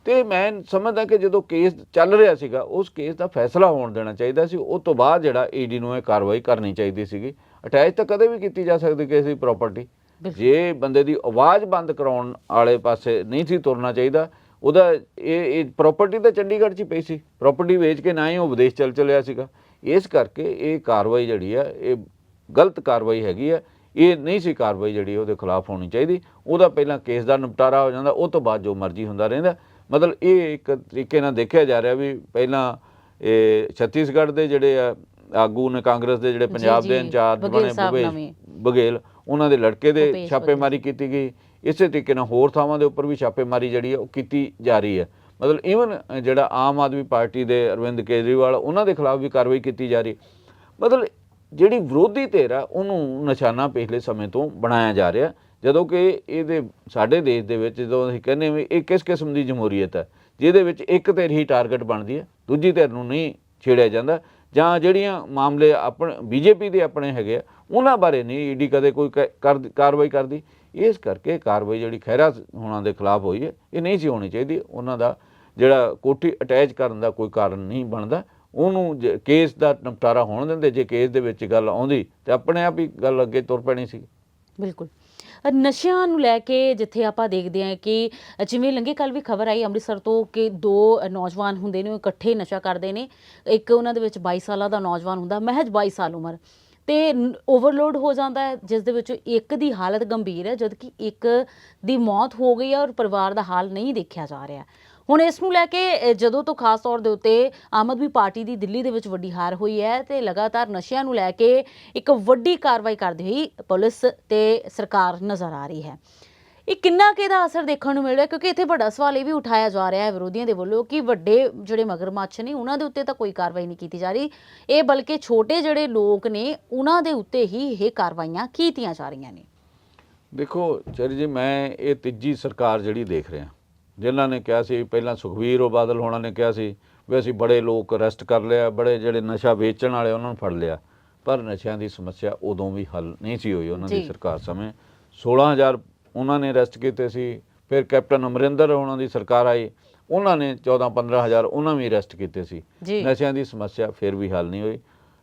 ਤੇ ਮੈਂ ਸਮਝਦਾ ਕਿ ਜਦੋਂ ਕੇਸ ਚੱਲ ਰਿਹਾ ਸੀਗਾ, ਉਸ ਕੇਸ ਦਾ ਫੈਸਲਾ ਹੋਣ ਦੇਣਾ ਚਾਹੀਦਾ ਸੀ। ਉਸ ਤੋਂ ਬਾਅਦ ਜਿਹੜਾ ਈਡੀ ਨੂੰ ਇਹ ਕਾਰਵਾਈ ਕਰਨੀ ਚਾਹੀਦੀ ਸੀਗੀ। ਅਟੈਚ ਤਾਂ ਕਦੇ ਵੀ ਕੀਤੀ ਜਾ ਸਕਦੀ ਕਿਸੇ ਦੀ ਪ੍ਰਾਪਰਟੀ ਜੇ ਬੰਦੇ ਦੀ ਆਵਾਜ਼ ਬੰਦ ਕਰਾਉਣ ਵਾਲੇ ਪਾਸੇ ਨਹੀਂ ਸੀ ਤੁਰਨਾ ਚਾਹੀਦਾ, ਉਹਦਾ ਇਹ ਇਹ ਪ੍ਰਾਪਰਟੀ ਤਾਂ ਚੰਡੀਗੜ੍ਹ 'ਚ ਹੀ ਪਈ ਸੀ। ਪ੍ਰਾਪਰਟੀ ਵੇਚ ਕੇ ਨਾ ਹੀ ਉਹ ਵਿਦੇਸ਼ ਚਲ ਚਲਿਆ ਸੀਗਾ। ਇਸ ਕਰਕੇ ਇਹ ਕਾਰਵਾਈ ਜਿਹੜੀ ਆ, ਇਹ ਗਲਤ ਕਾਰਵਾਈ ਹੈਗੀ ਆ। ਇਹ ਨਹੀਂ ਸੀ ਕਾਰਵਾਈ ਜਿਹੜੀ ਉਹਦੇ ਖਿਲਾਫ ਹੋਣੀ ਚਾਹੀਦੀ। ਉਹਦਾ ਪਹਿਲਾਂ ਕੇਸ ਦਾ ਨਿਪਟਾਰਾ ਹੋ ਜਾਂਦਾ, ਉਹ ਤੋਂ ਬਾਅਦ ਜੋ ਮਰਜ਼ੀ ਹੁੰਦਾ ਰਹਿੰਦਾ। ਮਤਲਬ ਇਹ ਇੱਕ ਤਰੀਕੇ ਨਾਲ ਦੇਖਿਆ ਜਾ ਰਿਹਾ ਵੀ ਪਹਿਲਾਂ ਇਹ ਛੱਤੀਸਗੜ੍ਹ ਦੇ ਜਿਹੜੇ ਆ ਆਗੂ ਨੇ ਕਾਂਗਰਸ ਦੇ ਜਿਹੜੇ ਪੰਜਾਬ ਦੇ ਇੰਚਾਰਜ ਬਣੇ ਭੁਪੇਸ਼। ਬਘੇਲ ਉਹਨਾਂ ਦੇ ਲੜਕੇ ਦੇ ਛਾਪੇਮਾਰੀ ਕੀਤੀ ਗਈ। ਇਸੇ ਤਰੀਕੇ ਨਾਲ ਹੋਰ ਥਾਵਾਂ ਦੇ ਉੱਪਰ ਵੀ ਛਾਪੇਮਾਰੀ ਜਿਹੜੀ ਹੈ ਉਹ ਕੀਤੀ ਜਾ ਰਹੀ ਹੈ। ਮਤਲਬ ਈਵਨ ਜਿਹੜਾ ਆਮ ਆਦਮੀ ਪਾਰਟੀ ਦੇ ਅਰਵਿੰਦ ਕੇਜਰੀਵਾਲ ਉਹਨਾਂ ਦੇ ਖਿਲਾਫ ਵੀ ਕਾਰਵਾਈ ਕੀਤੀ ਜਾ ਰਹੀ। ਮਤਲਬ ਜਿਹੜੀ ਵਿਰੋਧੀ ਧਿਰ ਆ ਉਹਨੂੰ ਨਿਸ਼ਾਨਾ ਪਿਛਲੇ ਸਮੇਂ ਤੋਂ ਬਣਾਇਆ ਜਾ ਰਿਹਾ। ਜਦੋਂ ਕਿ ਇਹਦੇ ਸਾਡੇ ਦੇਸ਼ ਦੇ ਵਿੱਚ ਜਦੋਂ ਅਸੀਂ ਕਹਿੰਦੇ ਵੀ ਇਹ ਕਿਸ ਕਿਸਮ ਦੀ ਜਮਹੂਰੀਅਤ ਹੈ ਜਿਹਦੇ ਵਿੱਚ ਇੱਕ ਧਿਰ ਹੀ ਟਾਰਗੇਟ ਬਣਦੀ ਹੈ ਦੂਜੀ ਧਿਰ ਨੂੰ ਨਹੀਂ ਛੇੜਿਆ ਜਾਂਦਾ। ਜਾਂ ਜਿਹੜੀਆਂ ਮਾਮਲੇ ਆਪਣੇ, ਬੀਜੇਪੀ ਦੇ ਆਪਣੇ ਹੈਗੇ ਆ, ਉਹਨਾਂ ਬਾਰੇ ਨਹੀਂ ਈਡੀ ਕਦੇ ਕੋਈ ਕ- ਕਰ- ਕਾਰਵਾਈ ਕਰਦੀ। ਇਸ ਕਰਕੇ ਕਾਰਵਾਈ ਜਿਹੜੀ ਖਹਿਰਾ ਹੋਣਾ ਦੇ ਖਿਲਾਫ ਹੋਈ ਹੈ, ਇਹ ਨਹੀਂ ਸੀ ਹੋਣੀ ਚਾਹੀਦੀ। ਉਹਨਾਂ ਦਾ ਜਿਹੜਾ ਕੋਠੀ ਅਟੈਚ ਕਰਨ ਦਾ ਕੋਈ ਕਾਰਨ ਨਹੀਂ ਬਣਦਾ। ਉਹਨੂੰ ਜੇ ਕੇਸ ਦਾ ਨਿਪਟਾਰਾ ਹੋਣ ਦਿੰਦੇ, ਜੇ ਕੇਸ ਦੇ ਵਿੱਚ ਗੱਲ ਆਉਂਦੀ, ਤੇ ਆਪਣੇ ਆਪ ਹੀ ਗੱਲ ਅੱਗੇ ਤੁਰ ਪੈਣੀ ਸੀ। ਬਿਲਕੁਲ। ਨਸ਼ਿਆਂ ਨੂੰ ਲੈ ਕੇ ਜਿੱਥੇ ਆਪਾਂ ਦੇਖਦੇ ਹਾਂ ਕਿ ਜਿਵੇਂ ਲੰਘੇ ਕੱਲ ਵੀ ਖਬਰ ਆਈ ਅੰਮ੍ਰਿਤਸਰ ਤੋਂ ਕਿ ਦੋ ਨੌਜਵਾਨ ਹੁੰਦੇ ਨੇ, ਉਹ ਇਕੱਠੇ ਨਸ਼ਾ ਕਰਦੇ ਨੇ। ਇੱਕ ਉਹਨਾਂ ਦੇ ਵਿੱਚ 22 ਸਾਲਾਂ ਦਾ ਨੌਜਵਾਨ ਹੁੰਦਾ, ਮਹਿਜ 22 ਸਾਲ ਉਮਰ। ਤੇ ਓਵਰਲੋਡ ਹੋ ਜਾਂਦਾ ਹੈ, ਜਿਸ ਦੇ ਵਿੱਚ ਇੱਕ ਦੀ ਹਾਲਤ ਗੰਭੀਰ ਹੈ, ਜਦਕਿ ਇੱਕ ਦੀ ਮੌਤ ਹੋ ਗਈ ਹੈ ਔਰ ਪਰਿਵਾਰ ਦਾ ਹਾਲ ਨਹੀਂ ਦੇਖਿਆ ਜਾ ਰਿਹਾ। ਹੁਣ ਇਸ ਨੂੰ ਲੈ ਕੇ ਜਦੋਂ ਤੋਂ ਖਾਸ ਤੌਰ ਦੇ ਉੱਤੇ ਆਮ ਆਦਮੀ ਪਾਰਟੀ ਦੀ ਦਿੱਲੀ ਦੇ ਵਿੱਚ ਵੱਡੀ ਹਾਰ ਹੋਈ ਹੈ ਤੇ ਲਗਾਤਾਰ ਨਸ਼ਿਆਂ ਨੂੰ ਲੈ ਕੇ ਇੱਕ ਵੱਡੀ ਕਾਰਵਾਈ ਕਰਦੀ ਹੋਈ ਪੁਲਿਸ ਤੇ ਸਰਕਾਰ ਨਜ਼ਰ ਆ ਰਹੀ ਹੈ। ਇਹ ਕਿੰਨਾ ਕੁ ਇਹਦਾ ਅਸਰ ਦੇਖਣ ਨੂੰ ਮਿਲ ਰਿਹਾ? ਕਿਉਂਕਿ ਇੱਥੇ ਵੱਡਾ ਸਵਾਲ ਇਹ ਵੀ ਉਠਾਇਆ ਜਾ ਰਿਹਾ ਹੈ ਵਿਰੋਧੀਆਂ ਦੇ ਵੱਲੋਂ ਕਿ ਵੱਡੇ ਜਿਹੜੇ ਮਗਰਮੱਛ ਨੇ ਉਹਨਾਂ ਦੇ ਉੱਤੇ ਤਾਂ ਕੋਈ ਕਾਰਵਾਈ ਨਹੀਂ ਕੀਤੀ ਜਾ ਰਹੀ। ਇਹ ਬਲਕਿ ਛੋਟੇ ਜਿਹੜੇ ਲੋਕ ਨੇ, ਉਹਨਾਂ ਦੇ ਉੱਤੇ ਹੀ ਇਹ ਕਾਰਵਾਈਆਂ ਕੀਤੀਆਂ ਜਾ ਰਹੀਆਂ ਨੇ। ਦੇਖੋ ਚਰੀ ਜੀ ਮੈਂ ਇਹ ਤੀਜੀ ਸਰਕਾਰ ਜਿਹੜੀ ਦੇਖ ਰਿਹਾ। ਜਿਨ੍ਹਾਂ ਨੇ ਕਿਹਾ ਸੀ ਪਹਿਲਾਂ ਸੁਖਵੀਰ ਉਹ ਬਾਦਲ ਹੋਣਾ ਨੇ ਕਿਹਾ ਸੀ ਵੀ ਅਸੀਂ ਬੜੇ ਲੋਕ ਅਰੈਸਟ ਕਰ ਲਿਆ ਬੜੇ ਜਿਹੜੇ ਨਸ਼ਾ ਵੇਚਣ ਵਾਲੇ ਉਹਨਾਂ ਨੂੰ ਫੜ ਲਿਆ। ਪਰ ਨਸ਼ਿਆਂ ਦੀ ਸਮੱਸਿਆ ਉਦੋਂ ਵੀ ਹੱਲ ਨਹੀਂ ਸੀ ਹੋਈ ਉਹਨਾਂ ਦੀ। ਸਰਕਾਰ ਸਮੇਂ। 16000 ਉਹਨਾਂ ਨੇ ਅਰੈਸਟ ਕੀਤੇ ਸੀ ਫਿਰ ਕੈਪਟਨ ਅਮਰਿੰਦਰ ਉਹਨਾਂ ਦੀ ਸਰਕਾਰ ਆਈ ਉਹਨਾਂ ਨੇ 14 15000 ਉਹਨਾਂ ਵੀ ਅਰੈਸਟ ਕੀਤੇ ਸੀ। ਨਸ਼ਿਆਂ ਦੀ ਸਮੱਸਿਆ ਫਿਰ ਵੀ ਹੱਲ ਨਹੀਂ ਹੋਈ।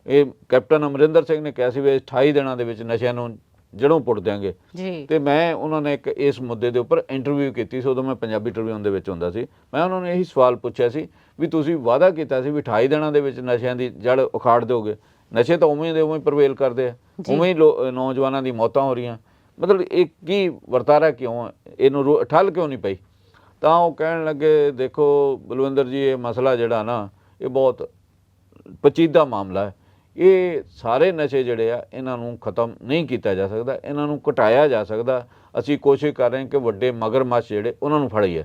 ਇਹ ਕੈਪਟਨ ਅਮਰਿੰਦਰ ਸਿੰਘ ਨੇ ਕਿਹਾ ਸੀ ਵੀ 28 ਦਿਨਾਂ ਦੇ ਵਿੱਚ ਨਸ਼ਿਆਂ ਨੂੰ ਜੜੋਂ ਪੁੱਟ ਦਿਆਂਗੇ। ਜੀ। ਤੇ ਮੈਂ ਉਹਨਾਂ ਨੇ ਇੱਕ ਇਸ ਮੁੱਦੇ ਦੇ ਉੱਪਰ ਇੰਟਰਵਿਊ ਕੀਤੀ ਸੀ ਉਦੋਂ ਮੈਂ ਪੰਜਾਬੀ ਟ੍ਰਿਬਿਊਨ ਦੇ ਵਿੱਚ ਹੁੰਦਾ ਸੀ। ਮੈਂ ਉਹਨਾਂ ਨੂੰ ਇਹੀ ਸਵਾਲ ਪੁੱਛਿਆ ਸੀ ਵੀ ਤੁਸੀਂ ਵਾਅਦਾ ਕੀਤਾ ਸੀ ਵੀ 28 ਦਿਨਾਂ ਦੇ ਵਿੱਚ ਨਸ਼ਿਆਂ ਦੀ ਜੜ ਉਖਾੜ ਦਿਓਗੇ। ਨਸ਼ੇ ਤਾਂ ਉਵੇਂ ਦੇ ਉਵੇਂ ਪ੍ਰਵੇਲ ਕਰਦੇ ਆ। ਉਵੇਂ ਹੀ ਨੌਜਵਾਨਾਂ ਦੀ ਮੌਤਾਂ ਹੋ ਰਹੀਆਂ। ਮਤਲਬ ਇਹ ਕੀ ਵਰਤਾਰਾ ਕਿਉਂ? ਇਹਨੂੰ ਠੱਲ ਕਿਉਂ ਨਹੀਂ ਪਈ? ਤਾਂ ਉਹ ਕਹਿਣ ਲੱਗੇ ਦੇਖੋ ਬਲਵਿੰਦਰ ਜੀ ਇਹ ਮਸਲਾ ਜਿਹੜਾ ਨਾ ਇਹ ਬਹੁਤ ਪਚੀਦਾ ਮਾਮਲਾ ਹੈ। ਇਹ ਸਾਰੇ ਨਸ਼ੇ ਜਿਹੜੇ ਆ ਇਹਨਾਂ ਨੂੰ ਖਤਮ ਨਹੀਂ ਕੀਤਾ ਜਾ ਸਕਦਾ ਇਹਨਾਂ ਨੂੰ ਘਟਾਇਆ ਜਾ ਸਕਦਾ। ਅਸੀਂ ਕੋਸ਼ਿਸ਼ ਕਰ ਰਹੇ ਹਾਂ ਕਿ ਵੱਡੇ ਮਗਰਮੱਛ ਜਿਹੜੇ ਉਹਨਾਂ ਨੂੰ ਫੜੀਏ।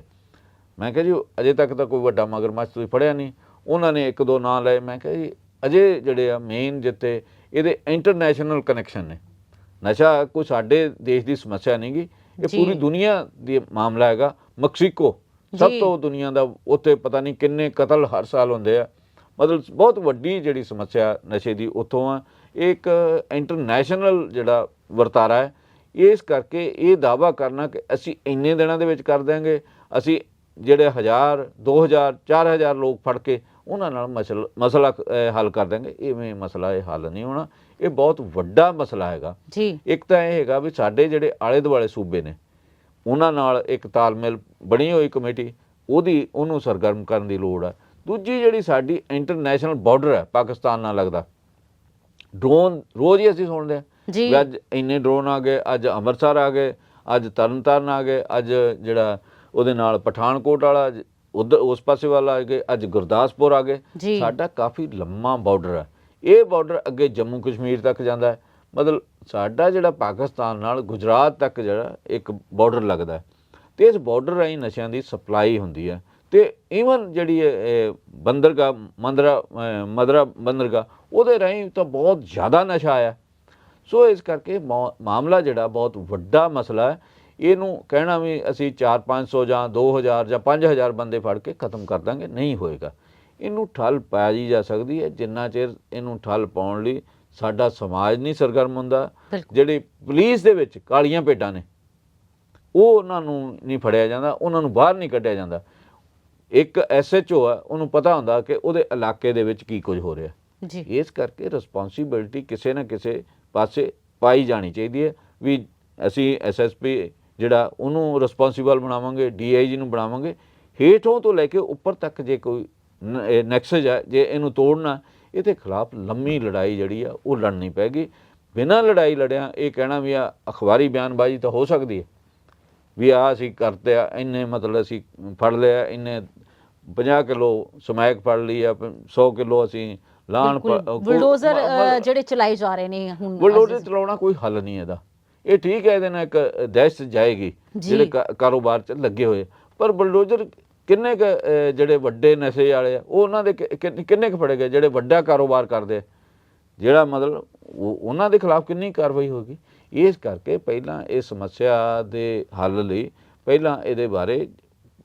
ਮੈਂ ਕਿਹਾ ਜੀ ਅਜੇ ਤੱਕ ਤਾਂ ਕੋਈ ਵੱਡਾ ਮਗਰਮੱਛ ਤੁਸੀਂ ਫੜਿਆ ਨਹੀਂ। ਉਹਨਾਂ ਨੇ ਇੱਕ ਦੋ ਨਾਂ ਲਏ। ਮੈਂ ਕਿਹਾ ਜੀ ਅਜੇ ਜਿਹੜੇ ਆ ਮੇਨ ਜਿੱਤੇ ਇਹਦੇ ਇੰਟਰਨੈਸ਼ਨਲ ਕਨੈਕਸ਼ਨ ਨੇ। ਨਸ਼ਾ ਕੋਈ ਸਾਡੇ ਦੇਸ਼ ਦੀ ਸਮੱਸਿਆ ਨਹੀਂ ਗੀ। ਇਹ। ਪੂਰੀ ਦੁਨੀਆ ਦੀ ਮਾਮਲਾ ਹੈਗਾ। ਮੈਕਸੀਕੋ ਸਭ। ਤੋਂ ਦੁਨੀਆ ਦਾ ਉੱਥੇ ਪਤਾ ਨਹੀਂ ਕਿੰਨੇ ਕਤਲ ਹਰ ਸਾਲ ਹੁੰਦੇ ਆ। ਮਤਲਬ ਬਹੁਤ ਵੱਡੀ ਜਿਹੜੀ ਸਮੱਸਿਆ ਨਸ਼ੇ ਦੀ ਉੱਥੋਂ ਆ ਇੱਕ ਇੰਟਰਨੈਸ਼ਨਲ ਜਿਹੜਾ ਵਰਤਾਰਾ ਹੈ ਇਸ ਕਰਕੇ ਇਹ ਦਾਵਾ ਕਰਨਾ ਕਿ ਅਸੀਂ ਇੰਨੇ ਦਿਨਾਂ ਦੇ ਵਿੱਚ ਕਰ ਦਿਆਂਗੇ ਅਸੀਂ ਜਿਹੜੇ 1000 2000 4000 ਲੋਕ ਫੜ ਕੇ ਉਹਨਾਂ ਨਾਲ ਮਸਲ ਹੱਲ ਕਰ ਦਾਂਗੇ ਇਵੇਂ ਮਸਲਾ ਇਹ ਹੱਲ ਨਹੀਂ ਹੋਣਾ। ਇਹ ਬਹੁਤ ਵੱਡਾ ਮਸਲਾ ਹੈਗਾ। ਜੀ। ਇੱਕ ਤਾਂ ਇਹ ਹੈਗਾ ਵੀ ਸਾਡੇ ਜਿਹੜੇ ਆਲੇ ਦੁਆਲੇ ਸੂਬੇ ਨੇ ਉਹਨਾਂ ਨਾਲ ਇੱਕ ਤਾਲਮੇਲ ਬਣੀ ਹੋਈ ਕਮੇਟੀ ਉਹਦੀ ਉਹਨੂੰ ਸਰਗਰਮ ਕਰਨ ਦੀ ਲੋੜ ਹੈ ਦੂਜੀ ਜਿਹੜੀ ਸਾਡੀ ਇੰਟਰਨੈਸ਼ਨਲ ਬਾਰਡਰ ਹੈ ਪਾਕਿਸਤਾਨ ਨਾਲ ਲੱਗਦਾ। ਡਰੋਨ ਰੋਜ਼ ਹੀ ਅਸੀਂ ਸੁਣਦੇ ਹਾਂ ਜੀ। ਅੱਜ ਇੰਨੇ ਡਰੋਨ ਆ ਗਏ ਅੱਜ ਅੰਮ੍ਰਿਤਸਰ ਆ ਗਏ ਅੱਜ ਤਰਨਤਾਰਨ ਆ ਗਏ ਅੱਜ ਜਿਹੜਾ ਉਹਦੇ ਨਾਲ ਪਠਾਨਕੋਟ ਵਾਲਾ ਉਧਰ ਉਸ ਪਾਸੇ ਵਾਲਾ ਆ ਗਏ ਅੱਜ ਗੁਰਦਾਸਪੁਰ ਆ ਗਏ। ਜੀ। ਸਾਡਾ ਕਾਫੀ ਲੰਮਾ ਬਾਰਡਰ ਹੈ। ਇਹ ਬਾਰਡਰ ਅੱਗੇ ਜੰਮੂ ਕਸ਼ਮੀਰ ਤੱਕ ਜਾਂਦਾ ਹੈ। ਮਤਲਬ ਸਾਡਾ ਜਿਹੜਾ ਪਾਕਿਸਤਾਨ ਨਾਲ ਗੁਜਰਾਤ ਤੱਕ ਜਿਹੜਾ ਇੱਕ ਬਾਰਡਰ ਲੱਗਦਾ ਹੈ। ਤੇ ਇਸ ਬਾਰਡਰ ਰਾਹੀਂ ਨਸ਼ਿਆਂ ਦੀ ਸਪਲਾਈ ਹੁੰਦੀ ਹੈ। ਤੇ ਈਵਨ ਜਿਹੜੀ ਬੰਦਰਗਾ ਮੰਦਰਾ ਮਦਰਾ ਬੰਦਰਗਾ ਉਹਦੇ ਰਾਹੀਂ ਤਾਂ ਬਹੁਤ ਜ਼ਿਆਦਾ ਨਸ਼ਾ ਆਇਆ। ਸੋ ਇਸ ਕਰਕੇ ਮਾਮਲਾ ਜਿਹੜਾ ਬਹੁਤ ਵੱਡਾ ਮਸਲਾ ਹੈ। ਇਹਨੂੰ ਕਹਿਣਾ ਵੀ ਅਸੀਂ 4-500 ਜਾਂ 2000 ਜਾਂ 5000 ਬੰਦੇ ਫੜ ਕੇ ਖਤਮ ਕਰ ਦਾਂਗੇ ਨਹੀਂ ਹੋਏਗਾ। ਇਹਨੂੰ ਠੱਲ ਪਾਈ ਜਾ ਸਕਦੀ ਹੈ। ਜਿੰਨਾ ਚਿਰ ਇਹਨੂੰ ਠੱਲ ਪਾਉਣ ਲਈ ਸਾਡਾ ਸਮਾਜ ਨਹੀਂ ਸਰਗਰਮ ਹੁੰਦਾ ਜਿਹੜੇ ਪੁਲਿਸ ਦੇ ਵਿੱਚ ਕਾਲੀਆਂ ਭੇਡਾਂ ਨੇ ਉਹ ਉਹਨਾਂ ਨੂੰ ਨਹੀਂ ਫੜਿਆ ਜਾਂਦਾ ਉਹਨਾਂ ਨੂੰ ਬਾਹਰ ਨਹੀਂ ਕੱਢਿਆ ਜਾਂਦਾ। ਇੱਕ ਐਸਐਚਓ ਆ ਉਹਨੂੰ ਪਤਾ ਹੁੰਦਾ ਕਿ ਉਹਦੇ ਇਲਾਕੇ ਦੇ ਵਿੱਚ ਕੀ ਕੁਝ ਹੋ ਰਿਹਾ। ਜੀ। ਇਸ ਕਰਕੇ ਰਿਸਪੌਂਸਿਬਿਲਟੀ ਕਿਸੇ ਨਾ ਕਿਸੇ ਪਾਸੇ ਪਾਈ ਜਾਣੀ ਚਾਹੀਦੀ ਹੈ ਵੀ ਅਸੀਂ ਐਸਐਸਪੀ ਜਿਹੜਾ ਉਹਨੂੰ ਰਿਸਪੌਂਸਿਬਲ ਬਣਾਵਾਂਗੇ ਡੀਆਈਜੀ ਨੂੰ ਬਣਾਵਾਂਗੇ ਹੇਠੋਂ ਤੋਂ ਲੈ ਕੇ ਉੱਪਰ ਤੱਕ ਜੇ ਕੋਈ ਨੈਕਸਜ ਹੈ ਜੇ ਇਹਨੂੰ ਤੋੜਨਾ ਇਹਦੇ ਖਿਲਾਫ ਲੰਮੀ ਲੜਾਈ ਜਿਹੜੀ ਆ ਉਹ ਲੜਨੀ ਪੈਗੀ ਬਿਨਾਂ ਲੜਾਈ ਲੜਿਆ ਇਹ ਕਹਿਣਾ ਵੀ ਆ ਅਖਬਾਰੀ ਬਿਆਨਬਾਜ਼ੀ ਤਾਂ ਹੋ ਸਕਦੀ ਹੈ। ਵੀ ਆ ਅਸੀਂ ਕਰਤੇ ਆ ਇੰਨੇ ਮਤਲਬ ਅਸੀਂ ਫੜ ਲਿਆ ਇੰਨੇ 50 ਕਿਲੋ ਸਮੈਕ ਫੜ ਲਈ ਆ 100 ਕਿਲੋ ਅਸੀਂ ਲਾਣ ਬੁਲਡੋਜ਼ਰ ਜਿਹੜੇ ਚਲਾਏ ਜਾ ਰਹੇ ਨੇ ਹੁਣ ਬੁਲਡੋਜ਼ਰ ਚਲਾਉਣਾ ਕੋਈ ਹੱਲ ਨਹੀਂ ਇਹਦਾ। ਇਹ ਠੀਕ ਹੈ ਇਹਦੇ ਨਾਲ ਇੱਕ ਦਹਿਸ਼ਤ ਜਾਏਗੀ। ਜਿਹੜੇ ਕਾਰੋਬਾਰ 'ਚ ਲੱਗੇ ਹੋਏ ਪਰ ਬੁਲਡੋਜ਼ਰ ਕਿੰਨੇ ਕੁ, ਜਿਹੜੇ ਵੱਡੇ ਨਸ਼ੇ ਵਾਲੇ ਆ ਉਹ ਉਹਨਾਂ ਦੇ ਕਿੰਨੇ ਕੁ ਫੜੇ ਗਏ ਜਿਹੜੇ ਵੱਡਾ ਕਾਰੋਬਾਰ ਕਰਦੇ ਜਿਹੜਾ ਮਤਲਬ ਉਹ- ਉਹਨਾਂ ਦੇ ਖਿਲਾਫ ਕਿੰਨੀ ਕਾਰਵਾਈ ਹੋਗੀ ਇਸ ਕਰਕੇ ਪਹਿਲਾਂ ਇਹ ਸਮੱਸਿਆ ਦੇ ਹੱਲ ਲਈ ਪਹਿਲਾਂ ਇਹਦੇ ਬਾਰੇ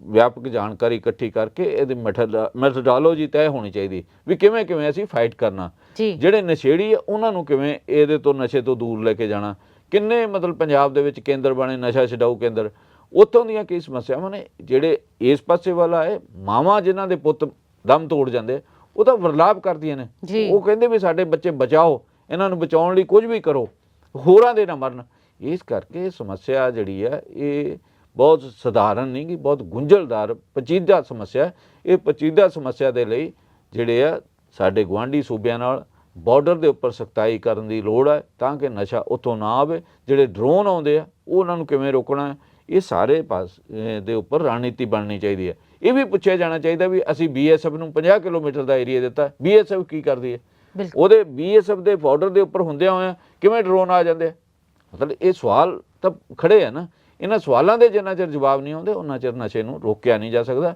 ਵਿਆਪਕ ਜਾਣਕਾਰੀ ਇਕੱਠੀ ਕਰਕੇ ਇਹਦੀ ਮੈਥਡੋਲੋਜੀ ਤੈਅ ਹੋਣੀ ਚਾਹੀਦੀ ਵੀ ਕਿਵੇਂ ਕਿਵੇਂ ਅਸੀਂ ਫਾਈਟ ਕਰਨਾ। ਜਿਹੜੇ ਨਸ਼ੇੜੀ ਆ ਉਹਨਾਂ ਨੂੰ ਕਿਵੇਂ ਇਹਦੇ ਤੋਂ ਨਸ਼ੇ ਤੋਂ ਦੂਰ ਲੈ ਕੇ ਜਾਣਾ। ਕਿੰਨੇ ਮਤਲਬ ਪੰਜਾਬ ਦੇ ਵਿੱਚ ਕੇਂਦਰ ਬਣੇ ਨਸ਼ਾ ਛਡਾਊ ਕੇਂਦਰ। ਉੱਥੋਂ ਦੀਆਂ ਕੀ ਸਮੱਸਿਆਵਾਂ ਨੇ ਜਿਹੜੇ ਇਸ ਪਾਸੇ ਵਾਲਾ ਹੈ ਮਾਵਾਂ ਜਿਨ੍ਹਾਂ ਦੇ ਪੁੱਤ ਦਮ ਤੋੜ ਜਾਂਦੇ ਉਹ ਤਾਂ ਵਰਲਾਪ ਕਰਦੀਆਂ ਨੇ। ਉਹ ਕਹਿੰਦੇ ਵੀ ਸਾਡੇ ਬੱਚੇ ਬਚਾਓ ਇਹਨਾਂ ਨੂੰ ਬਚਾਉਣ ਲਈ ਕੁਝ ਵੀ ਕਰੋ। ਹੋਰਾਂ ਦੇ ਨਾ ਮਰਨ। ਇਸ ਕਰਕੇ ਸਮੱਸਿਆ ਜਿਹੜੀ ਹੈ ਇਹ ਬਹੁਤ ਸਧਾਰਨ ਨਹੀਂ ਕਿ ਬਹੁਤ ਗੁੰਝਲਦਾਰ, ਪਚੀਦਾ ਸਮੱਸਿਆ। ਇਹ ਪਚੀਦਾ ਸਮੱਸਿਆ ਦੇ ਲਈ ਜਿਹੜੇ ਆ, ਸਾਡੇ ਗੁਆਂਢੀ ਸੂਬਿਆਂ ਨਾਲ ਬਾਰਡਰ ਦੇ ਉੱਪਰ ਸਖਤਾਈ ਕਰਨ ਦੀ ਲੋੜ ਹੈ ਤਾਂ ਕਿ ਨਸ਼ਾ ਉੱਥੋਂ ਨਾ ਆਵੇ। ਜਿਹੜੇ ਡਰੋਨ ਆਉਂਦੇ ਆ ਉਹ ਉਹਨਾਂ ਨੂੰ ਕਿਵੇਂ ਰੋਕਣਾ? ਇਹ ਸਾਰੇ ਪਾਸ ਦੇ ਉੱਪਰ ਰਣਨੀਤੀ ਬਣਨੀ ਚਾਹੀਦੀ ਹੈ ਇਹ ਵੀ ਪੁੱਛਿਆ ਜਾਣਾ ਚਾਹੀਦਾ ਵੀ ਅਸੀਂ ਬੀਐਸਐਫ ਨੂੰ 50 ਕਿਲੋਮੀਟਰ ਦਾ ਏਰੀਆ ਦਿੱਤਾ ਬੀਐਸਐਫ ਕੀ ਕਰਦੀ ਹੈ ਉਹਦੇ ਬੀਐਸਐਫ ਦੇ ਬਾਰਡਰ ਦੇ ਉੱਪਰ ਹੁੰਦਿਆਂ ਹੋਇਆਂ ਕਿਵੇਂ ਡਰੋਨ ਆ ਜਾਂਦੇ ਮਤਲਬ ਇਹ ਸਵਾਲ ਤਾਂ ਖੜੇ ਆ ਨਾ। ਇਹਨਾਂ ਸਵਾਲਾਂ ਦੇ ਜਿੰਨਾ ਚਿਰ ਜਵਾਬ ਨਹੀਂ ਆਉਂਦੇ, ਉਹਨਾਂ ਚਿਰ ਨਸ਼ੇ ਨੂੰ ਰੋਕਿਆ ਨਹੀਂ ਜਾ ਸਕਦਾ।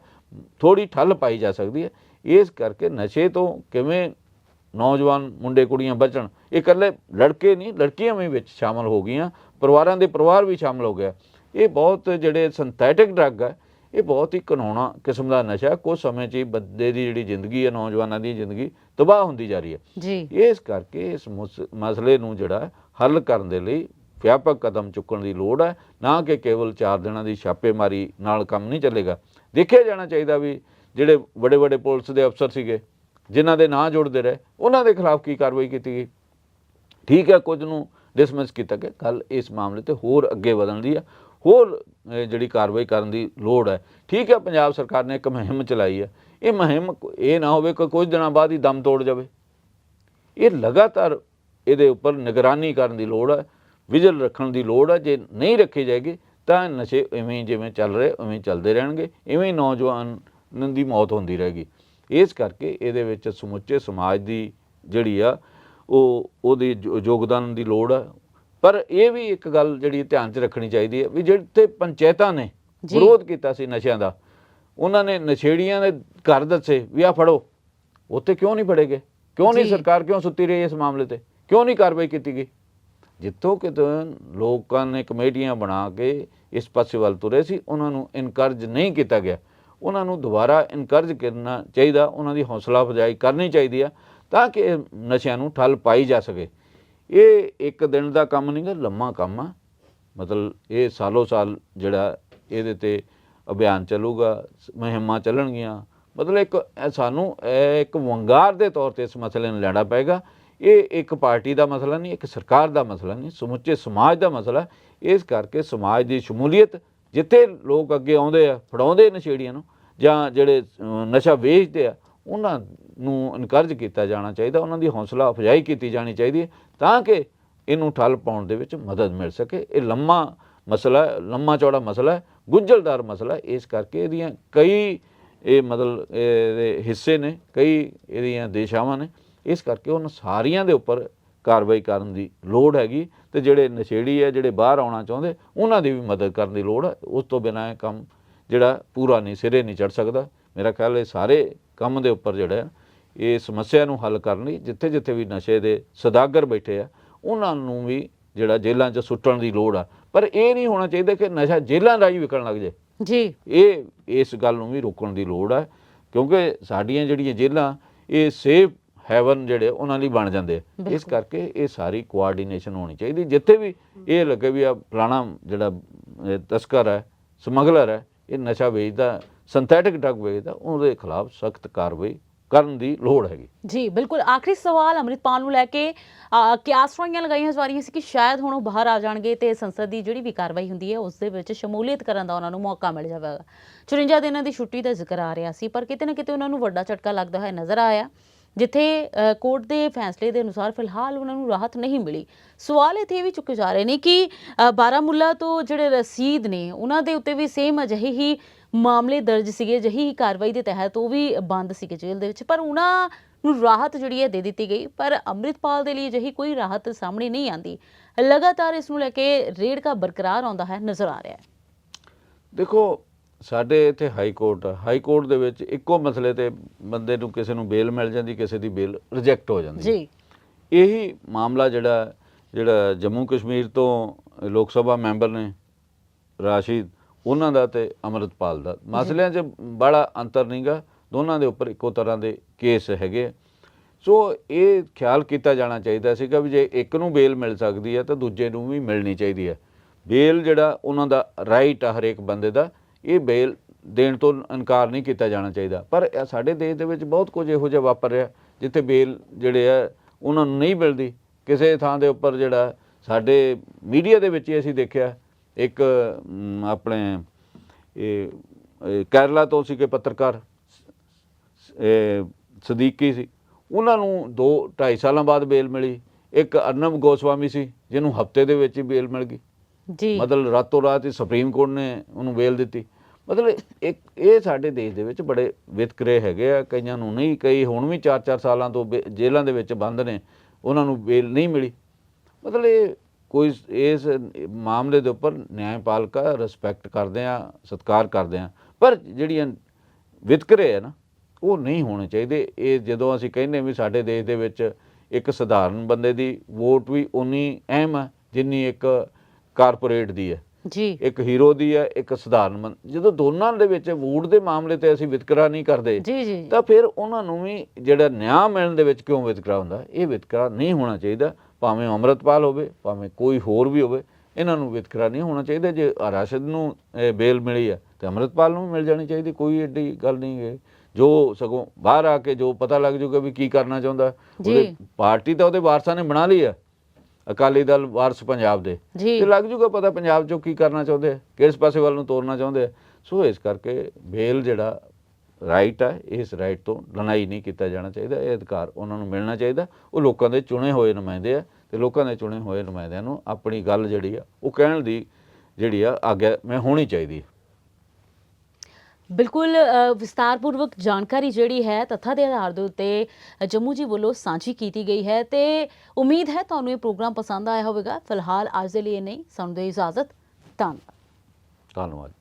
ਥੋੜੀ ਠੱਲ ਪਾਈ ਜਾ ਸਕਦੀ ਹੈ। ਇਸ ਕਰਕੇ ਨਸ਼ੇ ਤੋਂ ਕਿਵੇਂ ਨੌਜਵਾਨ ਮੁੰਡੇ ਕੁੜੀਆਂ ਬਚਣ? ਇਹ ਇਕੱਲੇ ਲੜਕੇ ਨਹੀਂ, ਲੜਕੀਆਂ ਵੀ ਵਿੱਚ ਸ਼ਾਮਲ ਹੋ ਗਈਆਂ। ਪਰਿਵਾਰਾਂ ਦੇ ਪਰਿਵਾਰ ਵੀ ਸ਼ਾਮਲ ਹੋ ਗਿਆ ਇਹ ਬਹੁਤ ਜਿਹੜੇ ਸਿੰਥੈਟਿਕ ਡਰੱਗ ਹੈ ਇਹ ਬਹੁਤ ਹੀ ਘਿਨਾਉਣਾ ਕਿਸਮ ਦਾ ਨਸ਼ਾ। ਕੁਝ ਸਮੇਂ 'ਚ ਹੀ ਬੰਦੇ ਦੀ ਜਿਹੜੀ ਜ਼ਿੰਦਗੀ ਹੈ ਨੌਜਵਾਨਾਂ ਦੀ ਜ਼ਿੰਦਗੀ ਤਬਾਹ ਹੁੰਦੀ ਜਾ ਰਹੀ ਹੈ। ਜੀ। ਇਸ ਕਰਕੇ ਇਸ ਮੁਸ- ਮਸਲੇ ਨੂੰ ਜਿਹੜਾ ਹੱਲ ਕਰਨ ਦੇ ਲਈ ਵਿਆਪਕ ਕਦਮ ਚੁੱਕਣ ਦੀ ਲੋੜ ਹੈ। ਨਾ ਕਿ ਕੇਵਲ 4 ਦਿਨਾਂ ਦੀ ਛਾਪੇਮਾਰੀ ਨਾਲ ਕੰਮ ਨਹੀਂ ਚੱਲੇਗਾ। ਦੇਖਿਆ ਜਾਣਾ ਚਾਹੀਦਾ ਵੀ ਜਿਹੜੇ ਵੱਡੇ ਵੱਡੇ ਪੁਲਿਸ ਦੇ ਅਫਸਰ ਸੀਗੇ ਜਿਨ੍ਹਾਂ ਦੇ ਨਾਂ ਜੁੜਦੇ ਰਹੇ ਉਹਨਾਂ ਦੇ ਖਿਲਾਫ ਕੀ ਕਾਰਵਾਈ ਕੀਤੀ ਗਈ? ਠੀਕ ਹੈ ਕੁਝ ਨੂੰ ਡਿਸਮਿਸ ਕੀਤਾ ਗਿਆ। ਕੱਲ ਇਸ ਮਾਮਲੇ ਤੇ ਹੋਰ ਅੱਗੇ ਵਧਣ ਦੀ ਆ ਹੋਰ ਜਿਹੜੀ ਕਾਰਵਾਈ ਕਰਨ ਦੀ ਲੋੜ ਹੈ। ਠੀਕ ਹੈ, ਪੰਜਾਬ ਸਰਕਾਰ ਨੇ ਇੱਕ ਮੁਹਿੰਮ ਚਲਾਈ ਹੈ। ਇਹ ਮੁਹਿੰਮ ਇਹ ਨਾ ਹੋਵੇ ਕਿ ਕੁਝ ਦਿਨਾਂ ਬਾਅਦ ਹੀ ਦਮ ਤੋੜ ਜਾਵੇ। ਇਹ ਲਗਾਤਾਰ ਇਹਦੇ ਉੱਪਰ ਨਿਗਰਾਨੀ ਕਰਨ ਦੀ ਲੋੜ ਹੈ, ਵਿਜਲ ਰੱਖਣ ਦੀ ਲੋੜ ਹੈ। ਜੇ ਨਹੀਂ ਰੱਖੀ ਜਾਏਗੀ, ਤਾਂ ਨਸ਼ੇ ਇਵੇਂ ਜਿਵੇਂ ਚੱਲ ਰਹੇ, ਉਵੇਂ ਚੱਲਦੇ ਰਹਿਣਗੇ। ਇਵੇਂ ਨੌਜਵਾਨ ਦੀ ਮੌਤ ਹੁੰਦੀ ਰਹੇਗੀ। ਇਸ ਕਰਕੇ ਇਹਦੇ ਵਿੱਚ ਸਮੁੱਚੇ ਸਮਾਜ ਦੀ ਜਿਹੜੀ ਆ, ਉਹ ਉਹਦੀ ਯੋ- ਯੋਗਦਾਨ ਦੀ ਲੋੜ ਹੈ। ਪਰ ਇਹ ਵੀ ਇੱਕ ਗੱਲ ਜਿਹੜੀ ਧਿਆਨ 'ਚ ਰੱਖਣੀ ਚਾਹੀਦੀ ਹੈ ਵੀ ਜਿਹੜੇ ਪੰਚਾਇਤਾਂ ਨੇ। ਵਿਰੋਧ ਕੀਤਾ ਸੀ ਨਸ਼ਿਆਂ ਦਾ ਉਹਨਾਂ ਨੇ ਨਸ਼ੇੜੀਆਂ ਦੇ ਘਰ ਦੱਸੇ ਵੀ ਆ ਫੜੋ ਉੱਥੇ ਕਿਉਂ ਨਹੀਂ ਫੜੇਗੇ ਕਿਉਂ ਨਹੀਂ। ਸਰਕਾਰ ਕਿਉਂ ਸੁੱਤੀ ਰਹੀ ਇਸ ਮਾਮਲੇ ਤੇ? ਕਿਉਂ ਨਹੀਂ ਕਾਰਵਾਈ ਕੀਤੀ ਗਈ? ਜਿੱਥੋਂ ਕਿਤੇ ਲੋਕਾਂ ਨੇ ਕਮੇਟੀਆਂ ਬਣਾ ਕੇ ਇਸ ਪਾਸੇ ਵੱਲ ਤੁਰੇ ਸੀ ਉਹਨਾਂ ਨੂੰ ਇਨਕਰਜ ਨਹੀਂ ਕੀਤਾ ਗਿਆ। ਉਹਨਾਂ ਨੂੰ ਦੁਬਾਰਾ ਇਨਕਰਜ ਕਰਨਾ ਚਾਹੀਦਾ ਉਹਨਾਂ ਦੀ ਹੌਸਲਾ ਅਫਜ਼ਾਈ ਕਰਨੀ ਚਾਹੀਦੀ ਆ ਤਾਂ ਕਿ ਨਸ਼ਿਆਂ ਨੂੰ ਠੱਲ ਪਾਈ ਜਾ ਸਕੇ। ਇਹ ਇੱਕ ਦਿਨ ਦਾ ਕੰਮ ਨਹੀਂਗਾ ਲੰਮਾ ਕੰਮ ਆ। ਮਤਲਬ ਇਹ ਸਾਲੋ ਸਾਲ ਜਿਹੜਾ ਇਹਦੇ ਤੇ ਅਭਿਆਨ ਚੱਲੂਗਾ, ਸ- ਮੁਹਿੰਮਾਂ ਚੱਲਣਗੀਆਂ। ਮਤਲਬ ਇੱਕ ਸਾਨੂੰ ਇਹ ਇੱਕ ਵੰਗਾਰ ਦੇ ਤੌਰ ਤੇ ਇਸ ਮਸਲੇ ਨੂੰ ਲੈਣਾ ਪਏਗਾ। ਇਹ ਇੱਕ ਪਾਰਟੀ ਦਾ ਮਸਲਾ ਨਹੀਂ, ਇੱਕ ਸਰਕਾਰ ਦਾ ਮਸਲਾ ਨਹੀਂ, ਸਮੁੱਚੇ ਸਮਾਜ ਦਾ ਮਸਲਾ। ਇਸ ਕਰਕੇ ਸਮਾਜ ਦੀ ਸ਼ਮੂਲੀਅਤ, ਜਿੱਥੇ ਲੋਕ ਅੱਗੇ ਆਉਂਦੇ ਆ, ਫੜਾਉਂਦੇ ਨਸ਼ੇੜੀਆਂ ਨੂੰ, ਜਾਂ ਜਿਹੜੇ ਨਸ਼ਾ ਵੇਚਦੇ ਆ, ਉਹਨਾਂ ਨੂੰ ਇਨਕਰਜ ਕੀਤਾ ਜਾਣਾ ਚਾਹੀਦਾ, ਉਹਨਾਂ ਦੀ ਹੌਸਲਾ ਅਫਜ਼ਾਈ ਕੀਤੀ ਜਾਣੀ ਚਾਹੀਦੀ ਹੈ। ਤਾਂ ਕਿ ਇਹਨੂੰ ਠੱਲ ਪਾਉਣ ਦੇ ਵਿੱਚ ਮਦਦ ਮਿਲ ਸਕੇ। ਇਹ ਲੰਮਾ ਮਸਲਾ ਲੰਮਾ ਚੌੜਾ ਮਸਲਾ ਗੁੰਝਲਦਾਰ ਮਸਲਾ ਇਸ ਕਰਕੇ ਇਹਦੀਆਂ ਕਈ ਇਹ ਮਤਲਬ ਇਹਦੇ ਹਿੱਸੇ ਨੇ, ਕਈ ਇਹਦੀਆਂ ਦਿਸ਼ਾਵਾਂ ਨੇ। ਇਸ ਕਰਕੇ ਉਹਨਾਂ ਸਾਰੀਆਂ ਦੇ ਉੱਪਰ ਕਾਰਵਾਈ ਕਰਨ ਦੀ ਲੋੜ ਹੈਗੀ ਤੇ ਜਿਹੜੇ ਨਸ਼ੇੜੀ ਹੈ, ਜਿਹੜੇ ਬਾਹਰ ਆਉਣਾ ਚਾਹੁੰਦੇ, ਉਹਨਾਂ ਦੀ ਵੀ ਮਦਦ ਕਰਨ ਦੀ ਲੋੜ ਹੈ। ਉਸ ਤੋਂ ਬਿਨਾਂ ਇਹ ਕੰਮ ਜਿਹੜਾ ਪੂਰਾ ਨਹੀਂ, ਸਿਰੇ ਨਹੀਂ ਚੜ ਸਕਦਾ। ਮੇਰਾ ਖਿਆਲ ਇਹ ਸਾਰੇ ਕੰਮ ਦੇ ਉੱਪਰ ਜਿਹੜਾ ਇਹ ਸਮੱਸਿਆ ਨੂੰ ਹੱਲ ਕਰਨ ਲਈ ਜਿੱਥੇ ਜਿੱਥੇ ਵੀ ਨਸ਼ੇ ਦੇ ਸਦਾਗਰ ਬੈਠੇ ਆ ਉਹਨਾਂ ਨੂੰ ਵੀ ਜਿਹੜਾ ਜੇਲ੍ਹਾਂ 'ਚ ਸੁੱਟਣ ਦੀ ਲੋੜ ਆ। ਪਰ ਇਹ ਨਹੀਂ ਹੋਣਾ ਚਾਹੀਦਾ ਕਿ ਨਸ਼ਾ ਜੇਲ੍ਹਾਂ ਰਾਹੀਂ ਵਿਕਣ ਲੱਗ ਜਾਏ। ਜੀ। ਇਹ ਇਸ ਗੱਲ ਨੂੰ ਵੀ ਰੋਕਣ ਦੀ ਲੋੜ ਹੈ ਕਿਉਂਕਿ ਸਾਡੀਆਂ ਜਿਹੜੀਆਂ ਜੇਲ੍ਹਾਂ ਇਹ ਸੇਫ ਹੈਵਨ ਜਿਹੜੇ ਉਹਨਾਂ ਲਈ ਬਣ ਜਾਂਦੇ ਆ। ਇਸ ਕਰਕੇ ਇਹ ਸਾਰੀ ਕੋਆਰਡੀਨੇਸ਼ਨ ਹੋਣੀ ਚਾਹੀਦੀ। ਜਿੱਥੇ ਵੀ ਇਹ ਲੱਗੇ ਵੀ ਆ ਫਲਾਣਾ ਜਿਹੜਾ ਤਸਕਰ ਹੈ ਸਮਗਲਰ ਹੈ ਇਹ ਨਸ਼ਾ ਵੇਚਦਾ ਸਿੰਥੈਟਿਕ ਡਰਗ ਵੇਚਦਾ ਉਹਦੇ ਖਿਲਾਫ ਸਖਤ ਕਾਰਵਾਈ ਕਰਨ ਦੀ ਲੋੜ ਹੈਗੀ। ਜੀ ਬਿਲਕੁਲ। ਆਖਰੀ ਸਵਾਲ ਅੰਮ੍ਰਿਤਪਾਲ ਨੂੰ ਲੈ ਕੇ ਅ, ਲਗਾਈਆਂ ਜਾ ਰਹੀਆਂ ਸੀ ਕਿ ਸ਼ਾਇਦ ਹੁਣ ਉਹ ਬਾਹਰ ਆ ਜਾਣਗੇ ਤੇ ਸੰਸਦ ਦੀ ਜਿਹੜੀ ਵੀ ਕਾਰਵਾਈ ਹੁੰਦੀ ਹੈ ਉਸ ਦੇ ਵਿੱਚ ਸ਼ਮੂਲੀਅਤ ਕਰਨ ਦਾ ਉਹਨਾਂ ਨੂੰ ਮੌਕਾ ਮਿਲ ਜਾਵੇਗਾ। 54 ਦਿਨਾਂ ਦੀ ਛੁੱਟੀ ਦਾ ਜ਼ਿਕਰ ਆ ਰਿਹਾ ਸੀ ਪਰ ਕਿਤੇ ਨਾ ਕਿਤੇ ਉਹਨਾਂ ਨੂੰ ਵੱਡਾ ਝਟਕਾ ਲੱਗਦਾ ਹੋਇਆ ਨਜ਼ਰ ਆਇਆ ਜਿੱਥੇ ਕੋਰਟ ਦੇ ਫੈਸਲੇ ਦੇ ਅਨੁਸਾਰ ਫਿਲਹਾਲ ਉਹਨਾਂ ਨੂੰ ਰਾਹਤ ਨਹੀਂ ਮਿਲੀ। ਸਵਾਲ ਇੱਥੇ ਇਹ ਵੀ ਚੁੱਕੇ ਜਾ ਰਹੇ ਨੇ ਕਿ ਅ, ਬਾਰਾਮੂਲਾ ਤੋਂ ਜਿਹੜੇ ਰਸੀਦ ਨੇ ਉਹਨਾਂ ਦੇ ਉੱਤੇ ਵੀ ਸੇਮ ਅਜਿਹੇ ਹੀ ਮਾਮਲੇ ਦਰਜ ਸੀਗੇ ਅਜਿਹੀ ਹੀ ਕਾਰਵਾਈ ਦੇ ਤਹਿਤ ਉਹ ਵੀ ਬੰਦ ਸੀਗੇ ਜੇਲ੍ਹ ਦੇ ਵਿੱਚ। ਪਰ ਉਹਨਾਂ ਨੂੰ ਰਾਹਤ ਜਿਹੜੀ ਹੈ ਦੇ ਦਿੱਤੀ ਗਈ ਪਰ ਅੰਮ੍ਰਿਤਪਾਲ ਦੇ ਲਈ ਅਜਿਹੀ ਕੋਈ ਰਾਹਤ ਸਾਹਮਣੇ ਨਹੀਂ ਆਂਦੀ। ਲਗਾਤਾਰ ਇਸ ਨੂੰ ਲੈ ਕੇ ਰੇੜਕਾ ਬਰਕਰਾਰ ਆਉਂਦਾ ਹੈ ਨਜ਼ਰ ਆ ਰਿਹਾ ਹੈ। ਦੇਖੋ ਸਾਡੇ ਇੱਥੇ ਹਾਈ ਕੋਰਟ ਆ। ਹਾਈ ਕੋਰਟ ਦੇ ਵਿੱਚ ਇੱਕੋ ਮਸਲੇ ਤੇ ਬੰਦੇ ਨੂੰ ਕਿਸੇ ਨੂੰ ਬੇਲ ਮਿਲ ਜਾਂਦੀ ਕਿਸੇ ਦੀ ਬੇਲ ਰਿਜੈਕਟ ਹੋ ਜਾਂਦੀ। ਜੀ। ਇਹੀ ਮਾਮਲਾ ਜਿਹੜਾ ਜਿਹੜਾ ਜੰਮੂ ਕਸ਼ਮੀਰ ਤੋਂ ਲੋਕ ਸਭਾ ਮੈਂਬਰ ਨੇ ਰਾਸ਼ਿਦ ਉਹਨਾਂ ਦਾ ਤੇ ਅਮਰਤਪਾਲ ਦਾ। ਮਸਲਿਆਂ 'ਚ ਬੜਾ ਅੰਤਰ ਨਹੀਂਗਾ ਦੋਨਾਂ ਦੇ ਉੱਪਰ ਇੱਕੋ ਤਰ੍ਹਾਂ ਦੇ ਕੇਸ ਹੈਗੇ ਸੋ ਇਹ ਖਿਆਲ ਕੀਤਾ ਜਾਣਾ ਚਾਹੀਦਾ ਸੀਗਾ ਵੀ ਜੇ ਇੱਕ ਨੂੰ ਬੇਲ ਮਿਲ ਸਕਦੀ ਹੈ ਤਾਂ ਦੂਜੇ ਨੂੰ ਵੀ ਮਿਲਣੀ ਚਾਹੀਦੀ ਹੈ ਬੇਲ ਜਿਹੜਾ ਉਹਨਾਂ ਦਾ ਰਾਈਟ ਆ ਹਰੇਕ ਬੰਦੇ ਦਾ ਇਹ ਬੇਲ ਦੇਣ ਤੋਂ ਇਨਕਾਰ ਨਹੀਂ ਕੀਤਾ ਜਾਣਾ ਚਾਹੀਦਾ। ਪਰ ਸਾਡੇ ਦੇਸ਼ ਦੇ ਵਿੱਚ ਬਹੁਤ ਕੁਝ ਇਹੋ ਜਿਹਾ ਵਾਪਰ ਰਿਹਾ ਜਿੱਥੇ ਬੇਲ ਜਿਹੜੇ ਆ ਉਹਨਾਂ ਨੂੰ ਨਹੀਂ ਮਿਲਦੀ। ਕਿਸੇ ਥਾਂ ਦੇ ਉੱਪਰ ਜਿਹੜਾ ਸਾਡੇ ਮੀਡੀਆ ਦੇ ਵਿੱਚ ਹੀ ਅਸੀਂ ਦੇਖਿਆ ਇੱਕ ਆਪਣੇ ਇਹ ਕੇਰਲਾ ਤੋਂ ਸੀ ਕਿ ਪੱਤਰਕਾਰ ਇਹ ਸਦੀਕੀ ਸੀ। ਉਹਨਾਂ ਨੂੰ 2 2.5 ਸਾਲਾਂ ਬਾਅਦ ਬੇਲ ਮਿਲੀ। ਇੱਕ ਅਰਨਬ ਗੋਸਵਾਮੀ ਸੀ ਜਿਹਨੂੰ ਹਫ਼ਤੇ ਦੇ ਵਿੱਚ ਹੀ ਬੇਲ ਮਿਲ ਗਈ। ਜੀ। ਮਤਲਬ ਰਾਤੋਂ ਰਾਤ ਹੀ ਸੁਪਰੀਮ ਕੋਰਟ ਨੇ ਉਹਨੂੰ ਬੇਲ ਦਿੱਤੀ। ਮਤਲਬ ਇੱਕ ਇਹ ਸਾਡੇ ਦੇਸ਼ ਦੇ ਵਿੱਚ ਬੜੇ ਵਿਤਕਰੇ ਹੈਗੇ ਆ। ਕਈਆਂ ਨੂੰ ਨਹੀਂ ਕਈ ਹੁਣ ਵੀ 4-4 ਸਾਲਾਂ ਤੋਂ ਜੇਲ੍ਹਾਂ ਦੇ ਵਿੱਚ ਬੰਦ ਨੇ। ਉਹਨਾਂ ਨੂੰ ਬੇਲ ਨਹੀਂ ਮਿਲੀ। ਮਤਲਬ ਇਹ ਕੋਈ ਇਸ ਮਾਮਲੇ ਦੇ ਉੱਪਰ ਨਿਆਂਪਾਲਕਾ ਰਿਸਪੈਕਟ ਕਰਦੇ ਆ ਸਤਿਕਾਰ ਕਰਦੇ ਆ। ਪਰ ਜਿਹੜੀਆਂ ਵਿਤਕਰੇ ਆ ਨਾ ਉਹ ਨਹੀਂ ਹੋਣੇ ਚਾਹੀਦੇ। ਇਹ ਜਦੋਂ ਅਸੀਂ ਕਹਿੰਦੇ ਵੀ ਸਾਡੇ ਦੇਸ਼ ਦੇ ਵਿੱਚ ਇੱਕ ਸਧਾਰਨ ਬੰਦੇ ਦੀ ਵੋਟ ਵੀ ਉਨੀ ਅਹਿਮ ਹੈ ਜਿੰਨੀ ਇੱਕ ਕਾਰਪੋਰੇਟ ਦੀ ਹੈ ਜੀ। ਇੱਕ ਹੀਰੋ ਦੀ ਹੈ ਇੱਕ ਸਧਾਰਨ ਜਦੋਂ ਦੋਨਾਂ ਦੇ ਵਿੱਚ ਵੋਟ ਦੇ ਮਾਮਲੇ ਤੇ ਅਸੀਂ ਵਿਤਕਰਾ ਨਹੀਂ ਕਰਦੇ ਜੀ ਜੀ। ਤਾਂ ਫਿਰ ਉਹਨਾਂ ਨੂੰ ਵੀ ਜਿਹੜਾ ਨਿਆਂ ਮਿਲਣ ਦੇ ਵਿੱਚ ਕਿਉਂ ਵਿਤਕਰਾ ਹੁੰਦਾ ਇਹ ਵਿਤਕਰਾ ਨਹੀਂ ਹੋਣਾ ਚਾਹੀਦਾ। ਭਾਵੇਂ ਅੰਮ੍ਰਿਤਪਾਲ ਹੋਵੇ ਭਾਵੇਂ ਕੋਈ ਹੋਰ ਵੀ ਹੋਵੇ ਇਹਨਾਂ ਨੂੰ ਵਿਤਕਰਾ ਨਹੀਂ ਹੋਣਾ ਚਾਹੀਦਾ। ਜੇ ਰਾਸ਼ਦ ਨੂੰ ਬੇਲ ਮਿਲੀ ਹੈ ਤੇ ਅੰਮ੍ਰਿਤਪਾਲ ਨੂੰ ਮਿਲ ਜਾਣੀ ਚਾਹੀਦੀ ਕੋਈ ਏਡੀ ਗੱਲ ਨਹੀਂ ਹੈ। ਜੋ ਸਗੋਂ ਬਾਹਰ ਆ ਕੇ ਜੋ ਪਤਾ ਲੱਗ ਜਾਊਗਾ ਵੀ ਕੀ ਕਰਨਾ ਚਾਹੁੰਦਾ ਉਹਦੇ। ਪਾਰਟੀ ਤਾਂ ਉਹਦੇ ਵਾਰਸਾਂ ਨੇ ਬਣਾ ਲਈ ਆ ਅਕਾਲੀ ਦਲ ਵਾਰਸ ਪੰਜਾਬ ਦੇ। ਤੇ ਲੱਗ ਜੂਗਾ ਪਤਾ ਪੰਜਾਬ ਚੋਂ ਕੀ ਕਰਨਾ ਚਾਹੁੰਦੇ ਕਿਸ ਪਾਸੇ ਵੱਲ ਨੂੰ ਤੋਰਨਾ ਚਾਹੁੰਦੇ ਸੋ ਇਸ ਕਰਕੇ ਬੇਲ ਜਿਹੜਾ ਰਾਈਟ ਹੈ ਇਸ ਰਾਈਟ ਤੋਂ ਲਣਾਈ ਨਹੀਂ ਕੀਤਾ ਜਾਣਾ ਚਾਹੀਦਾ ਇਹ ਅਧਿਕਾਰ ਉਹਨਾਂ ਨੂੰ ਮਿਲਣਾ ਚਾਹੀਦਾ। ਉਹ ਲੋਕਾਂ ਦੇ ਚੁਣੇ ਹੋਏ ਨੁਮਾਇੰਦੇ ਆ ਤੇ ਲੋਕਾਂ ਦੇ ਚੁਣੇ ਹੋਏ ਨੁਮਾਇੰਦਿਆਂ ਨੂੰ ਆਪਣੀ ਗੱਲ ਜਿਹੜੀ ਆ ਉਹ ਕਹਿਣ ਦੀ ਜਿਹੜੀ ਆ ਆਗਿਆ ਮੈਂ ਹੋਣੀ ਚਾਹੀਦੀ ਹੈ ਬਿਲਕੁਲ ਵਿਸਤਾਰਪੂਰਵਕ ਜਾਣਕਾਰੀ ਜਿਹੜੀ ਹੈ ਤੱਥਾਂ ਦੇ ਆਧਾਰ ਦੇ ਉੱਤੇ ਜੰਮੂ ਜੀ ਵੱਲੋਂ ਸਾਂਝੀ ਕੀਤੀ ਗਈ ਹੈ ਤੇ ਉਮੀਦ ਹੈ ਤੁਹਾਨੂੰ ਇਹ ਪ੍ਰੋਗਰਾਮ ਪਸੰਦ ਆਇਆ ਹੋਵੇਗਾ। ਫਿਲਹਾਲ ਅੱਜ ਦੇ ਲਈ ਇਹ ਨਹੀਂ ਸਾਨੂੰ ਦੇ ਇਜਾਜ਼ਤ। ਧੰਨਵਾਦ। ਧੰਨਵਾਦ